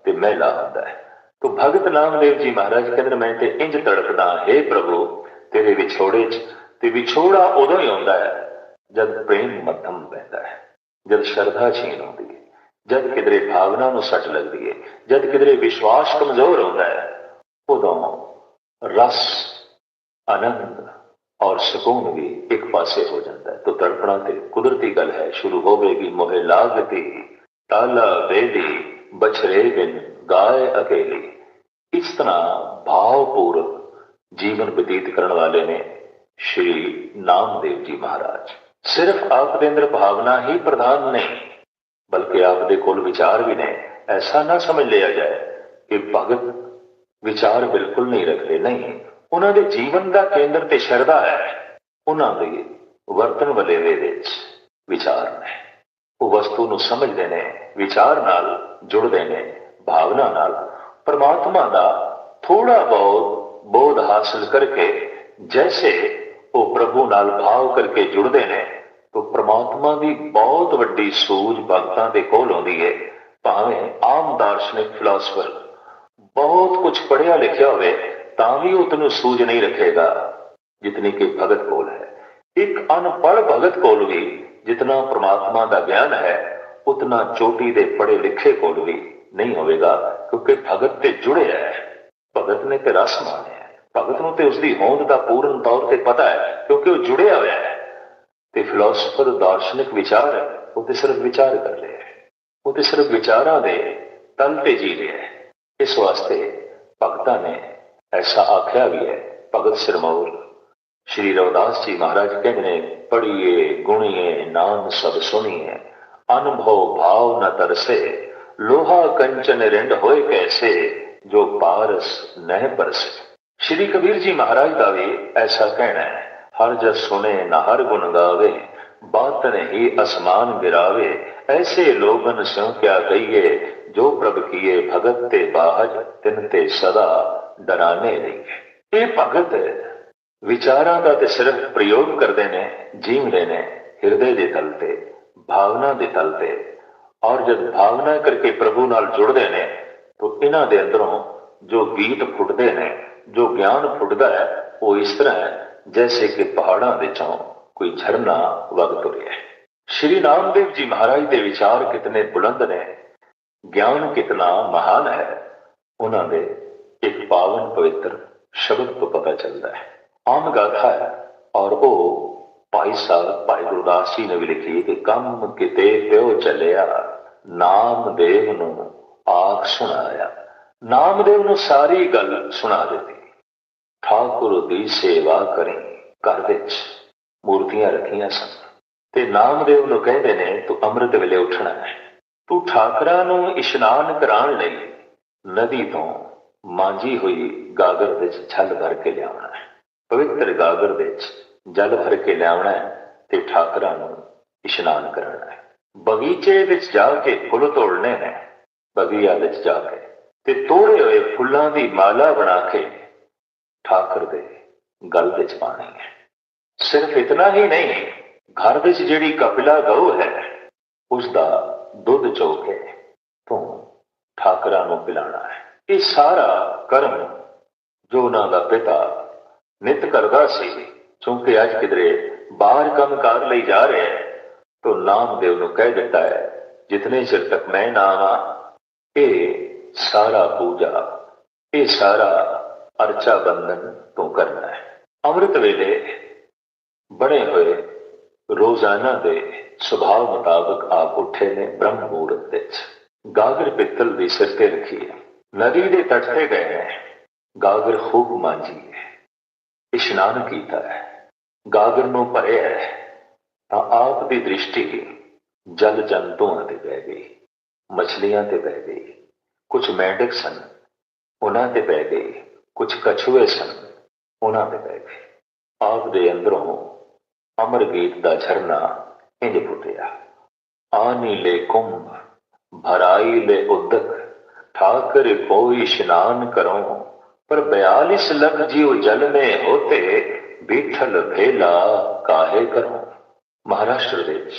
ਤੇ ਮਹਿਲਾ ਹੁੰਦਾ ਹੈ। ਤੋ ਭਗਤ ਨਾਮਦੇਵ ਜੀ ਮਹਾਰਾਜ ਕਹਿੰਦੇ ਮੈਂ ਤੇ ਇੰਜ ਤੜਕਦਾ ਹੈ ਪ੍ਰਭੂ, ਤੇਰੇ ਵਿਛੋੜੇ 'ਚ। ਤੇ ਵਿਛੋੜਾ ਉਦੋਂ ਹੀ ਆਉਂਦਾ ਹੈ ਜਦ ਪ੍ਰੇਮ ਮੱਧਮ ਪੈਂਦਾ ਹੈ, ਜਦ ਸ਼ਰਧਾ ਛੀਨ ਹੁੰਦੀ ਹੈ, ਜਦ ਕਿਧਰੇ ਭਾਵਨਾ ਨੂੰ ਸੱਟ ਲੱਗਦੀ ਹੈ, ਜਦ ਕਿਧਰੇ ਵਿਸ਼ਵਾਸ ਕਮਜ਼ੋਰ ਹੁੰਦਾ ਹੈ, ਉਦੋਂ ਰਸ ਆਨੰਦ ਔਰ ਸਕੂਨ ਵੀ ਇੱਕ ਪਾਸੇ ਹੋ ਜਾਂਦਾ ਹੈ। ਤੋ ਤੜਪਣਾ ਤੇ ਕੁਦਰਤੀ ਗੱਲ ਹੈ, ਸ਼ੁਰੂ ਹੋਵੇਗੀ ਮੋਹਿ ਲਾਗਤੀ ਤਾਲਾ ਵੇਦੀ ਬਛਰੇ ਬਿਨ ਗਾਏ ਅਕੇਲੀ। ਇਸ ਤਰ੍ਹਾਂ ਭਾਵਪੂਰਵ ਜੀਵਨ ਬਤੀਤ ਕਰਨ ਵਾਲੇ ਨੇ ਸ਼੍ਰੀ ਨਾਮਦੇਵ ਜੀ ਮਹਾਰਾਜ। ਸਿਰਫ ਆਪ ਦੇ ਅੰਦਰ ਭਾਵਨਾ ਹੀ ਪ੍ਰਧਾਨ ਨਹੀਂ, ਬਲਕਿ ਆਪ ਦੇ ਕੋਲ ਵਿਚਾਰ ਵੀ ਨੇ। ਐਸਾ ਨਾ ਸਮਝ ਲਿਆ ਜਾਏ ਕਿ ਭਗਤ ਵਿਚਾਰ ਬਿਲਕੁਲ ਨਹੀਂ ਰੱਖਦੇ, ਨਹੀਂ। ਉਹਨਾਂ ਦੇ ਜੀਵਨ ਦਾ ਕੇਂਦਰ ਤੇ ਸ਼ਰਧਾ ਹੈ। ਉਹਨਾਂ ਦੇ ਵਰਤਨ ਵਲੇਵੇ ਵਿੱਚ ਵਿਚਾਰ ਨੇ। ਉਹ ਵਸਤੂ ਨੂੰ ਸਮਝਦੇ ਨੇ, ਵਿਚਾਰ ਨਾਲ ਜੁੜਦੇ ਨੇ, ਭਾਵਨਾ ਨਾਲ। ਪਰਮਾਤਮਾ ਦਾ ਥੋੜਾ ਬਹੁਤ ਬੋਧ ਹਾਸਲ ਕਰਕੇ ਜੈਸੇ ਉਹ ਪ੍ਰਭੂ ਨਾਲ ਭਾਵ ਕਰਕੇ ਜੁੜਦੇ ਨੇ ਤਾਂ ਪ੍ਰਮਾਤਮਾ ਦੀ ਬਹੁਤ ਵੱਡੀ ਸੂਝ ਭਗਤਾਂ ਦੇ ਕੋਲ ਆਉਂਦੀ ਹੈ ਭਾਵੇਂ ਆਮ ਦਾਰਸ਼ਨਿਕ ਫਿਲਾਸਫਰ ਬਹੁਤ ਕੁਝ ਪੜ੍ਹਿਆ ਲਿਖਿਆ ਹੋਵੇ ਤਾਂ ਵੀ ਉਤਨੂੰ ਸੂਝ ਨਹੀਂ ਰੱਖੇਗਾ ਜਿਤਨੀ ਕਿ ਭਗਤ ਕੋਲ ਹੈ। ਇੱਕ ਅਨਪੜ੍ਹ ਭਗਤ ਕੋਲ ਵੀ ਜਿਤਨਾ ਪ੍ਰਮਾਤਮਾ ਦਾ ਗਿਆਨ ਹੈ, ਉਤਨਾ ਚੋਟੀ ਦੇ ਪੜ੍ਹੇ ਲਿਖੇ ਕੋਲ ਵੀ ਨਹੀਂ ਹੋਵੇਗਾ, ਕਿਉਂਕਿ ਭਗਤ ਤੇ ਜੁੜਿਆ ਹੈ। ਭਗਤ ਨੇ ਤੇ ਰਸ ਮਾਣਿਆ ਭਗਤ ਨੂੰ ਤੇ ਉਸਦੀ ਹੋਂਦ ਦਾ ਪੂਰਨ ਤੌਰ ਤੇ ਪਤਾ ਹੈ, ਕਿਉਂਕਿ ਉਹ ਜੁੜਿਆ ਹੋਇਆ ਹੈ। ਤੇ ਫਿਲਾਸਫਰ ਦਾਰਸ਼ਨਿਕ ਵਿਚਾਰ ਹੈ, ਉਹ ਤੇ ਸਿਰਫ ਵਿਚਾਰ ਕਰ ਰਿਹਾ ਹੈ। ਉਹ ਤੇ ਸਿਰਫ ਵਿਚਾਰਾਂ ਦੇ ਤਲ ਤੇ ਜੀ ਰਿਹਾ ਹੈ। ਇਸ ਵਾਸਤੇ ਭਗਤਾਂ ਨੇ ਐਸਾ ਆਖਿਆ ਵੀ ਹੈ, ਭਗਤ ਸਿਰਮੌਰ। ਸ਼੍ਰੀ ਰਵਿਦਾਸ ਜੀ ਮਹਾਰਾਜ ਕਹਿੰਦੇ ਨੇ, ਪੜ੍ਹੀਏ, ਗੁਣੀਏ, ਨਾਮ ਸਭ ਸੁਣੀਏ ਅਨੁਭਵ ਭਾਵ ਨ ਤਰਸੇ, ਲੋਹਾ ਕੰਚਨ ਰਿੰਡ ਹੋਏ ਕੈਸੇ, ਜੋ ਪਾਰਸ ਨਹਿ ਪਰਸੇ। ਸ਼੍ਰੀ ਕਬੀਰ ਜੀ ਮਹਾਰਾਜ ਦਾ ਵੀ ਐਸਾ ਕਹਿਣਾ ਹੈ, ਹਰ ਜਸ ਸੁਨੇ ਨਾ ਹਰ ਗੁਣ ਗਾਵੇ, ਬਾਤ ਨਹੀਂ ਅਸਮਾਨ ਗਿਰਾਵੇ ਐਸੇ ਲੋਗਨ ਸਿਉ ਕਿਆ ਕਹੀਏ, ਜੋ ਪ੍ਰਭ ਕੀਏ ਭਗਤ ਤੇ ਬਾਹਜ ਤਿਨ ਤੇ ਸਦਾ। ਡਰਾਨੇ ਨਹੀਂ। ਇਹ ਭਗਤ ਵਿਚਾਰਾਂ ਦਾ ਤੇ ਸਿਰਫ ਪ੍ਰਯੋਗ ਕਰਦੇ ਨੇ ਜੀਵਦੇ ਨੇ ਹਿਰਦੇ ਦੇ ਤਲ ਤੇ, ਭਾਵਨਾ ਦੇ ਤਲ ਤੇ। ਔਰ ਜਦ ਭਾਵਨਾ ਕਰਕੇ ਪ੍ਰਭੂ ਨਾਲ ਜੁੜਦੇ ਨੇ, ਤਾਂ ਇਹਨਾਂ ਦੇ ਅੰਦਰੋਂ ਜੋ ਗੀਤ ਫੁੱਟਦੇ ਨੇ, ਜੋ ਗਿਆਨ ਫੁੱਟਦਾ ਹੈ, ਉਹ ਇਸ ਤਰ੍ਹਾਂ ਹੈ, ਜੈਸੇ ਕਿ ਪਹਾੜਾਂ ਵਿੱਚੋਂ ਕੋਈ ਝਰਨਾ ਵਗ ਤੁਰਿਆ ਹੈ। ਸ਼੍ਰੀ ਨਾਮਦੇਵ ਜੀ ਮਹਾਰਾਜ ਦੇ ਵਿਚਾਰ ਕਿਤਨੇ ਬੁਲੰਦ ਨੇ। ਗਿਆਨ ਕਿਤਨਾ ਮਹਾਨ ਹੈ। ਉਹਨਾਂ ਦੇ ਇੱਕ ਪਾਵਨ ਪਵਿੱਤਰ ਸ਼ਬਦ ਤੋਂ ਪਤਾ ਚੱਲਦਾ ਹੈ। ਆਮ ਗਾਥਾ ਹੈ ਔਰ ਉਹ ਭਾਈ ਸਾਹਿਬ, ਭਾਈ ਗੁਰਦਾਸ ਜੀ ਨੇ ਵੀ ਲਿਖੀ ਕਿ ਕੰਮ ਕਿਤੇ ਪਿਓ ਚੱਲਿਆ, ਨਾਮਦੇਵ ਨੂੰ ਆਖ ਸੁਣਾਇਆ। ਨਾਮਦੇਵ ਨੂੰ ਸਾਰੀ ਗੱਲ ਸੁਣਾ ਦਿੱਤੀ। ਠਾਕੁਰ ਦੀ ਸੇਵਾ ਕਰੀ ਘਰ ਵਿੱਚ, ਮੂਰਤੀਆਂ ਰੱਖੀਆਂ ਸਨ। ਤੇ ਨਾਮਦੇਵ ਨੂੰ ਕਹਿੰਦੇ ਨੇ, ਤੂੰ ਅੰਮ੍ਰਿਤ ਵੇਲੇ ਉੱਠਣਾ ਹੈ। ਤੂੰ ਠਾਕਰਾਂ ਨੂੰ ਇਸ਼ਨਾਨ ਕਰਾਉਣ ਲਈ ਨਦੀ ਤੋਂ ਮਾਂਜੀ ਹੋਈ ਗਾਗਰ ਵਿੱਚ ਛੱਲ ਭਰ ਕੇ ਲਿਆਉਣਾ ਹੈ। ਪਵਿੱਤਰ ਗਾਗਰ ਵਿੱਚ ਜਲ ਭਰ ਕੇ ਲਿਆਉਣਾ ਹੈ ਤੇ ਠਾਕਰਾਂ ਨੂੰ ਇਸ਼ਨਾਨ ਕਰਾਉਣਾ ਹੈ। ਬਗੀਚੇ ਵਿੱਚ ਜਾ ਕੇ ਫੁੱਲ ਤੋੜਨੇ ਨੇ, ਬਗੀਆ ਵਿੱਚ ਜਾ ਕੇ। ਤੇ ਤੋੜੇ ਹੋਏ ਫੁੱਲਾਂ ਦੀ ਮਾਲਾ ਬਣਾ ਕੇ ਠਾਕਰ ਦੇ ਗਲ ਵਿੱਚ ਪਾਣੀ ਹੈ। ਸਿਰਫ ਇਤਨਾ ਹੀ ਨਹੀਂ, ਘਰ ਵਿੱਚ ਜਿਹੜੀ ਕਪਿਲਾ ਗਊ ਹੈ ਉਸ ਦਾ ਦੁੱਧ ਚੋ ਕੇ ਤੂੰ ਠਾਕਰਾਂ ਨੂੰ ਪਿਲਾਣਾ ਹੈ। ਇਹ ਸਾਰਾ ਕਰਮ ਜੋ ਉਹਨਾਂ ਦਾ ਪਿਤਾ ਨਿਤ ਕਰਦਾ ਸੀ, ਕਿਉਂਕਿ ਅੱਜ ਕਿਧਰੇ ਬਾਹਰ ਕੰਮ ਕਰ ਲਈ ਜਾ ਰਿਹਾ ਹੈ, ਤੋ ਨਾਮਦੇਵ ਨੂੰ ਕਹਿ ਦਿੱਤਾ ਹੈ, ਜਿਤਨੇ ਚਿਰ ਤੱਕ ਮੈਂ ਨਾ ਆਵਾਂ, ਇਹ ਸਾਰਾ ਪੂਜਾ, ਇਹ ਸਾਰਾ ਅਰਚਾ ਬੰਧਨ ਤੋਂ ਕਰਨਾ ਹੈ। ਅੰਮ੍ਰਿਤ ਵੇਲੇ ਬਣੇ ਹੋਏ ਰੋਜ਼ਾਨਾ ਦੇ ਸੁਭਾਅ ਮੁਤਾਬਕ ਆਪ ਉੱਠੇ ਨੇ ਬ੍ਰਹਮ ਮੂਰਤ ਵਿੱਚ। ਗਾਗਰ ਪਿੱਤਲ ਦੀ ਸਿਰ ਤੇ ਰੱਖੀ ਹੈ। ਨਦੀ ਦੇ ਤੱਟ ਤੇ ਗਏ ਨੇ। ਗਾਗਰ ਖੂਬ ਮਾਂਜੀ ਹੈ। ਇਸ਼ਨਾਨ ਕੀਤਾ ਹੈ। ਗਾਗਰ ਨੂੰ ਭਰਿਆ ਹੈ। ਤਾਂ ਆਪ ਦੀ ਦ੍ਰਿਸ਼ਟੀ ਜਲ ਜੰਤੂਆਂ ਤੇ ਪੈ ਗਈ। ਮਛਲੀਆਂ ਤੇ ਪੈ ਗਈ। ਕੁਝ ਮੈਂਡਕ ਸਨ, ਉਹਨਾਂ ਤੇ ਪੈ ਗਈ। ਕੁਝ ਕਛੂਏ ਸਨ, ਉਹਨਾਂ ਤੇ ਪੈ ਗਏ ਆਪ ਦੇ ਅੰਦਰੋਂ ਅਮਰ ਗੀਤ ਦਾ ਝਰਨਾ ਇੰਜ ਫੁੱਟਿਆ। ਆਨੀ ਲੈ ਕੁੰਭ, ਭਰਾਈ ਲੈ ਉਦਕ। ਠਾਕਰ ਕੋਈ ਇਸ਼ਨਾਨ ਕਰੋ ਪਰ 42 ਲੱਖ ਜੀਵ ਜਲ में होते ਬੀਠਲ ਭੇਲਾ ਕਾਹੇ ਕਰੋ ਮਹਾਰਾਸ਼ਟਰ ਵਿੱਚ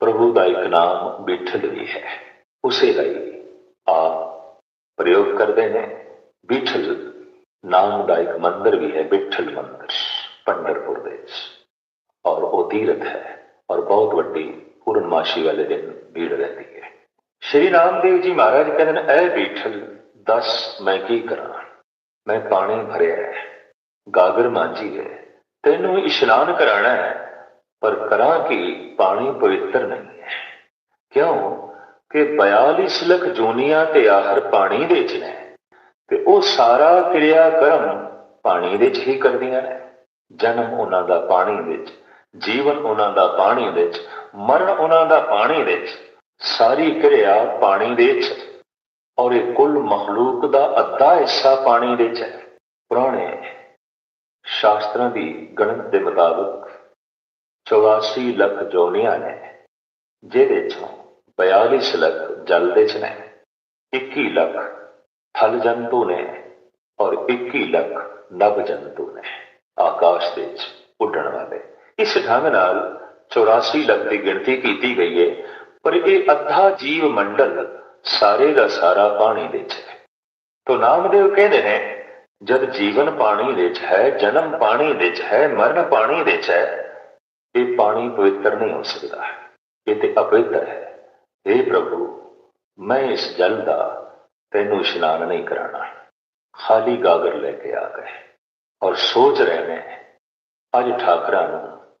ਪ੍ਰਭੂ ਦਾ ਇੱਕ ਨਾਮ ਬੀਠਲ ਵੀ ਹੈ ਉਸੇ ਦਾ ਹੀ ਆਪ ਪ੍ਰਯੋਗ ਕਰਦੇ ਨੇ ਬੀਠਲ ਨਾਮ ਦਾ ਇੱਕ ਮੰਦਿਰ ਵੀ ਹੈ ਬਿੱਠਲ ਮੰਦਿਰ ਪੰਡਰਪੁਰ ਦੇ ਵਿੱਚ ਔਰ ਉਹ ਤੀਰਥ ਹੈ ਔਰ ਬਹੁਤ ਵੱਡੀ ਪੂਰਨਮਾਸ਼ੀ ਵਾਲੇ ਦਿਨ ਭੀੜ ਰਹਿੰਦੀ ਹੈ ਸ਼੍ਰੀ ਰਾਮਦੇਵ ਜੀ ਮਹਾਰਾਜ ਕਹਿੰਦੇ ਨੇ, ਐ ਬੀਠਲ, ਦੱਸ ਮੈਂ ਕੀ ਕਰਾਂ? ਮੈਂ ਪਾਣੀ ਭਰਿਆ ਹੈ, ਗਾਗਰ ਮਾਂਜੀ ਹੈ, ਤੈਨੂੰ ਇਸ਼ਨਾਨ ਕਰਾਣਾ ਹੈ, ਪਰ ਕਰਾਂ ਕਿ? ਪਾਣੀ ਪਵਿੱਤਰ ਨਹੀਂ ਹੈ। ਕਿਉਂ? ਕਿ 42 ਲੱਖ ਜੋਨੀਆਂ ਤੇ ਆਹਰ ਪਾਣੀ ਦੇ ਵਿੱਚ ਨੇ, ਤੇ ਉਹ ਸਾਰਾ ਕਿਰਿਆ ਕਰਮ ਪਾਣੀ ਵਿੱਚ ਹੀ ਕਰਦੀਆਂ ਨੇ। ਜਨਮ ਉਹਨਾਂ ਦਾ ਪਾਣੀ ਵਿੱਚ ਜੀਵਨ ਉਹਨਾਂ ਦਾ ਪਾਣੀ ਵਿੱਚ ਮਰਨ ਉਹਨਾਂ ਦਾ ਪਾਣੀ ਵਿੱਚ ਸਾਰੀ ਕਿਰਿਆ ਪਾਣੀ ਦੇ ਵਿੱਚ। ਔਰ ਇਹ ਕੁੱਲ ਮਖਲੂਕ ਦਾ ਅੱਧਾ ਹਿੱਸਾ ਪਾਣੀ ਦੇ ਵਿੱਚ ਹੈ। ਪੁਰਾਣੇ ਸ਼ਾਸਤਰਾਂ ਦੀ ਗਣਤ ਦੇ ਮੁਤਾਬਕ 84 ਲੱਖ ਜੋਨੀਆਂ ਨੇ, ਜਿਹਦੇ ਚੋਂ 42 ਲੱਖ ਜਲ ਦੇ ਚ ਨੇ 21 ਲੱਖ ਥਲ ਜੰਤੂ ਨੇ ਔਰ 21 ਲੱਖ ਨਭ ਜੰਤੂ ਨੇ ਆਕਾਸ਼ ਦੇ ਵਿੱਚ ਉੱਡਣ ਵਾਲੇ। ਇਸ ਢੰਗ ਨਾਲ 84 ਲੱਖ ਦੀ ਗਿਣਤੀ ਕੀਤੀ ਗਈ ਹੈ। ਪਰ ਇਹ ਅੱਧਾ ਜੀਵ ਮੰਡਲ ਸਾਰੇ ਦਾ ਸਾਰਾ ਪਾਣੀ ਵਿੱਚ ਹੈ। ਤੋ ਨਾਮਦੇਵ ਕਹਿੰਦੇ ਨੇ, ਜਦ ਜੀਵਨ ਪਾਣੀ ਵਿੱਚ ਹੈ, ਜਨਮ ਪਾਣੀ ਵਿੱਚ ਹੈ, ਮਰਨ ਪਾਣੀ ਵਿੱਚ ਹੈ, ਇਹ ਪਾਣੀ ਪਵਿੱਤਰ ਨਹੀਂ ਹੋ ਸਕਦਾ ਇਹ ਤੇ ਅਪਵਿੱਤਰ ਹੈ। हे ਪ੍ਰਭੂ, ਮੈਂ ਇਸ ਜਲ ਦਾ ਤੈਨੂੰ ਇਸ਼ਨਾਨ ਨਹੀਂ ਕਰਾਣਾ ਖਾਲੀ ਗਾਗਰ ਲੈ ਕੇ ਆ ਗਏ ਔਰ ਸੋਚ ਰਹੇ ਨੇ, ਅੱਜ ਠਾਕਰਾਂ ਨੂੰ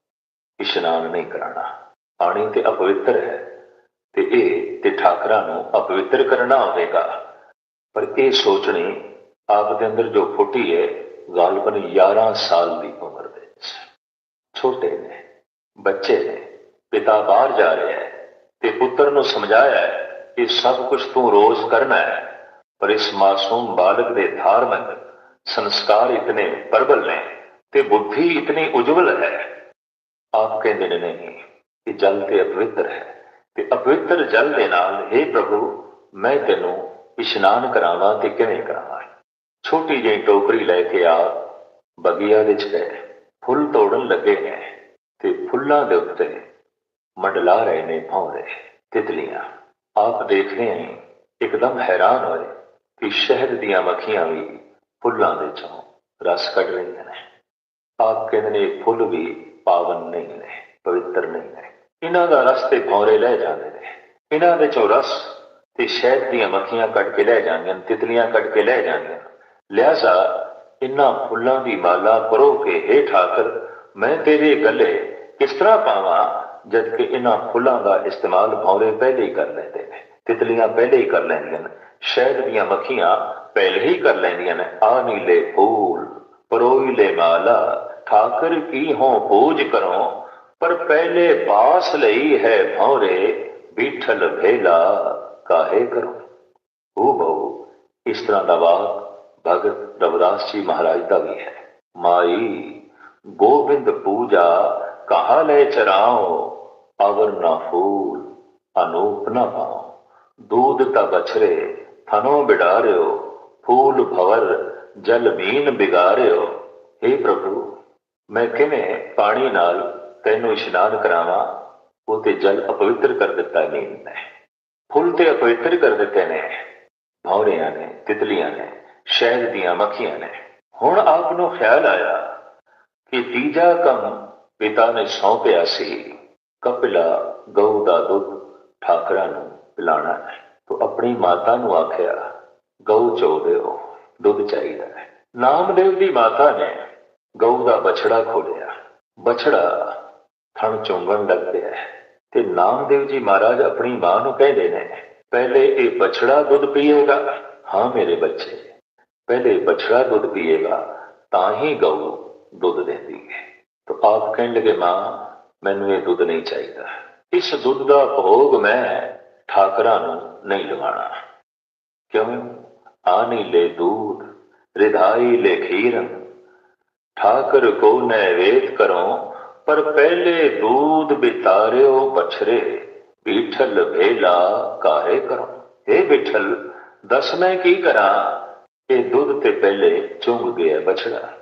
ਇਸ਼ਨਾਨ ਨਹੀਂ ਕਰਾਣਾ ਪਾਣੀ ਤੇ ਅਪਵਿੱਤਰ ਹੈ। ਤੇ ਇਹ ਤੇ ਠਾਕਰਾਂ ਨੂੰ ਅਪਵਿੱਤਰ ਕਰਨਾ ਹੋਵੇਗਾ ਪਰ ਇਹ ਸੋਚਣੀ ਆਪ ਦੇ ਅੰਦਰ ਜੋ ਫੁੱਟੀ ਹੈ ਗਾਲਬਨ 11 ਸਾਲ ਦੀ ਉਮਰ ਦੇ ਵਿੱਚ। ਛੋਟੇ ਨੇ, ਬੱਚੇ ਨੇ, ਪਿਤਾ ਬਾਹਰ ਜਾ ਰਿਹਾ ਹੈ ਤੇ ਪੁੱਤਰ ਨੂੰ ਸਮਝਾਇਆ ਹੈ ਕਿ ਸਭ ਕੁਝ ਤੂੰ ਰੋਜ਼ ਕਰਨਾ ਹੈ, ਪਰ ਇਸ ਮਾਸੂਮ ਬਾਲਕ ਦੇ ਧਾਰਮਿਕ ਸੰਸਕਾਰ ਇਤਨੇ ਪ੍ਰਬਲ ਨੇ ਤੇ ਬੁੱਧੀ ਇਤਨੀ ਉਜਵਲ ਹੈ। ਆਪ ਕਹਿੰਦੇ ਨੇ ਨਹੀਂ, ਕਿ ਜਲ ਤੇ ਅਪਵਿੱਤਰ ਹੈ। ਤੇ ਅਪਵਿੱਤਰ ਜਲ ਦੇ ਨਾਲ हे ਪ੍ਰਭੂ, ਮੈਂ ਤੈਨੂੰ ਇਸ਼ਨਾਨ ਕਰਾਵਾਂ ਤੇ ਕਿਵੇਂ ਕਰਾਵਾਂ? ਛੋਟੀ ਜਿਹੀ ਟੋਕਰੀ ਲੈ ਕੇ ਆ, ਬਗੀਆ ਵਿੱਚ ਗਏ ਫੁੱਲ ਤੋੜਨ ਲੱਗੇ ਨੇ ਤੇ ਫੁੱਲਾਂ ਦੇ ਉੱਤੇ ਮੰਡਲਾ ਰਹੇ ਨੇ ਭੌਰੇ ਤਿਤਲੀਆਂ। ਆਪ ਦੇਖ ਰਹੇ हैं ਇੱਕਦਮ ਹੈਰਾਨ ਹੋਏ ਕਿ ਸ਼ਹਿਦ ਦੀਆਂ ਮੱਖੀਆਂ ਵੀ ਫੁੱਲਾਂ ਦੇ ਚੋਂ ਰਸ ਕੱਢ ਰਹੀਆਂ ਨੇ। ਆਪ ਕਹਿੰਦੇ ਨੇ ਫੁੱਲ ਵੀ ਪਾਵਨ ਨਹੀਂ ਨੇ, ਪਵਿੱਤਰ ਨਹੀਂ ਨੇ। ਇਹਨਾਂ ਦਾ ਰਸ ਤੇ ਭੌਰੇ ਲੈ ਜਾਂਦੇ ਨੇ। ਇਹਨਾਂ ਦੇ ਚੋਂ ਰਸ ਤੇ ਸ਼ਹਿਦ ਦੀਆਂ ਮੱਖੀਆਂ ਕੱਢ ਕੇ ਲੈ ਜਾਂਦੀਆਂ ਨੇ, ਤਿਤਲੀਆਂ ਕੱਢ ਕੇ ਲੈ ਜਾਂਦੀਆਂ ਲਿਆਜ਼ਾ ਇਹਨਾਂ ਫੁੱਲਾਂ ਦੀ ਮਾਲਾ ਕਰੋ ਕੇ ਹੇ ਠਾਕਰ ਮੈਂ ਤੇਰੇ ਗਲੇ ਕਿਸ ਤਰ੍ਹਾਂ ਪਾਵਾਂ ਜਦ ਕਿ ਇਹਨਾਂ ਫੁੱਲਾਂ ਦਾ ਇਸਤੇਮਾਲ ਭੌਰੇ ਪਹਿਲੇ ਹੀ ਕਰ ਲੈਂਦੇ ਨੇ ਤਿਤਲੀਆਂ ਪਹਿਲੇ ਹੀ ਕਰ ਲੈਂਦੀਆਂ ਨੇ। ਸ਼ਹਿਦ ਦੀਆਂ ਮੱਖੀਆਂ ਪਹਿਲੇ ਹੀ ਕਰ ਲੈਂਦੀਆਂ ਨੇ। ਆ ਨੀਲੇ ਫੂਲ ਪਰੋਈਲੇ ਮਾਲਾ ਠਾਕਰ ਕੀ ਹੋ ਪੂਜ ਕਰੋ ਪਰ ਪਹਿਲੇ ਬਾਸ ਲਈ ਹੈ ਭੌਰੇ ਬੀਠਲ ਭੇਲਾ ਕਾਹੇ ਕਰੋ ਉਹ ਬਹੁ ਇਸ ਤਰ੍ਹਾਂ ਦਾ ਵਾਕ ਭਗਤ ਰਵਿਦਾਸ ਜੀ ਮਹਾਰਾਜ ਦਾ ਵੀ ਹੈ ਮਾਈ ਗੋਬਿੰਦ ਪੂਜਾ ਕਹਾ ਲੈ ਚਰਾਓ ਅਵਰ ਨਾ ਫੂਲ ਅਨੂਪ ਨਾ ਪਾਓ दूध का बछरे थनो बिडारियो फूल भवर जल बीन बिगारियो हे प्रभु ਮੈਂ ਕਿਵੇਂ ਪਾਣੀ ਨਾਲ ਤੈਨੂੰ ਇਸ਼ਨਾਨ ਕਰਾਵਾਂ ਉਹ ਤੇ ਜਲ ਅਪਵਿੱਤਰ ਕਰ ਦਿੱਤਾ ਨੀਂਦ ਨੇ। ਫੁੱਲ ਤੇ ਅਪਵਿੱਤਰ ਕਰ ਦਿੱਤੇ ਨੇ। ਭੌਰਿਆਂ ਨੇ, ਤਿਤਲੀਆਂ ਨੇ, ਸ਼ਹਿਦ ਦੀਆਂ ਮੱਖੀਆਂ ਨੇ। ਹੁਣ ਆਪ ਨੂੰ ਖਿਆਲ ਆਇਆ ਕਿ ਤੀਜਾ ਕੰਮ ਪਿਤਾ ਨੇ ਸੌਂਪਿਆ ਸੀ। ਕਪਿਲਾ, ਗਊ ਦਾ ਦੁੱਧ ਠਾਕਰਾਂ ਨੂੰ ਪਿਲਾਣਾ ਹੈ। ਤੋ ਆਪਣੀ ਮਾਤਾ ਨੂੰ ਆਖਿਆ, ਗਊ ਚੋ ਦਿਓ, ਦੁੱਧ ਚਾਹੀਦਾ ਹੈ। ਨਾਮਦੇਵ ਦੀ ਮਾਤਾ ਨੇ ਗਊ ਦਾ ਬਛੜਾ ਖੋਲਿਆ ਬਛੜਾ ਥਣ ਚੁੰਗਣ ਲੱਗ ਪਿਆ ਤੇ ਨਾਮਦੇਵ ਜੀ ਮਹਾਰਾਜ ਆਪਣੀ ਮਾਂ ਨੂੰ ਕਹਿੰਦੇ ਨੇ, ਪਹਿਲੇ ਇਹ ਬਛੜਾ ਦੁੱਧ ਪੀਏਗਾ? ਹਾਂ ਮੇਰੇ ਬੱਚੇ, ਪਹਿਲੇ ਬਛੜਾ ਦੁੱਧ ਪੀਏਗਾ, ਤਾਂ ਹੀ ਗਊ ਦੁੱਧ ਦਿੰਦੀ ਹੈ ਤੋ ਆਪ ਕਹਿਣ ਲੱਗੇ, ਮਾਂ, ਮੈਨੂੰ ਇਹ ਦੁੱਧ ਨਹੀਂ ਚਾਹੀਦਾ। ਇਸ ਦੁੱਧ ਦਾ ਭੋਗ ਮੈਂ ਠਾਕਰਾਂ ਨੂੰ ਨਹੀਂ ਲਵਾਣਾ। ਕਿਉਂ? ਆਨੀ ਲੈ ਦੂਧ ਰਿਧਾਈ ਲੈ ਖੀਰਨ। ਠਾਕਰ ਕੋ ਨੈਵੇਦ ਕਰੋ ਪਰ ਪਹਿਲੇ ਦੂਧ ਬਿਤਾਰਿਓ ਬਛਰੇ, ਬੀਠਲ ਭੇਲਾ ਕਾਹੇ ਕਰੋ। ਇਹ ਬਿਠਲ, ਦਸ ਮੈਂ ਕੀ ਕਰਾਂ? ਇਹ ਦੁੱਧ ਤੇ ਪਹਿਲੇ ਚੁੰਗ ਗਿਆ ਬਛੜਾ।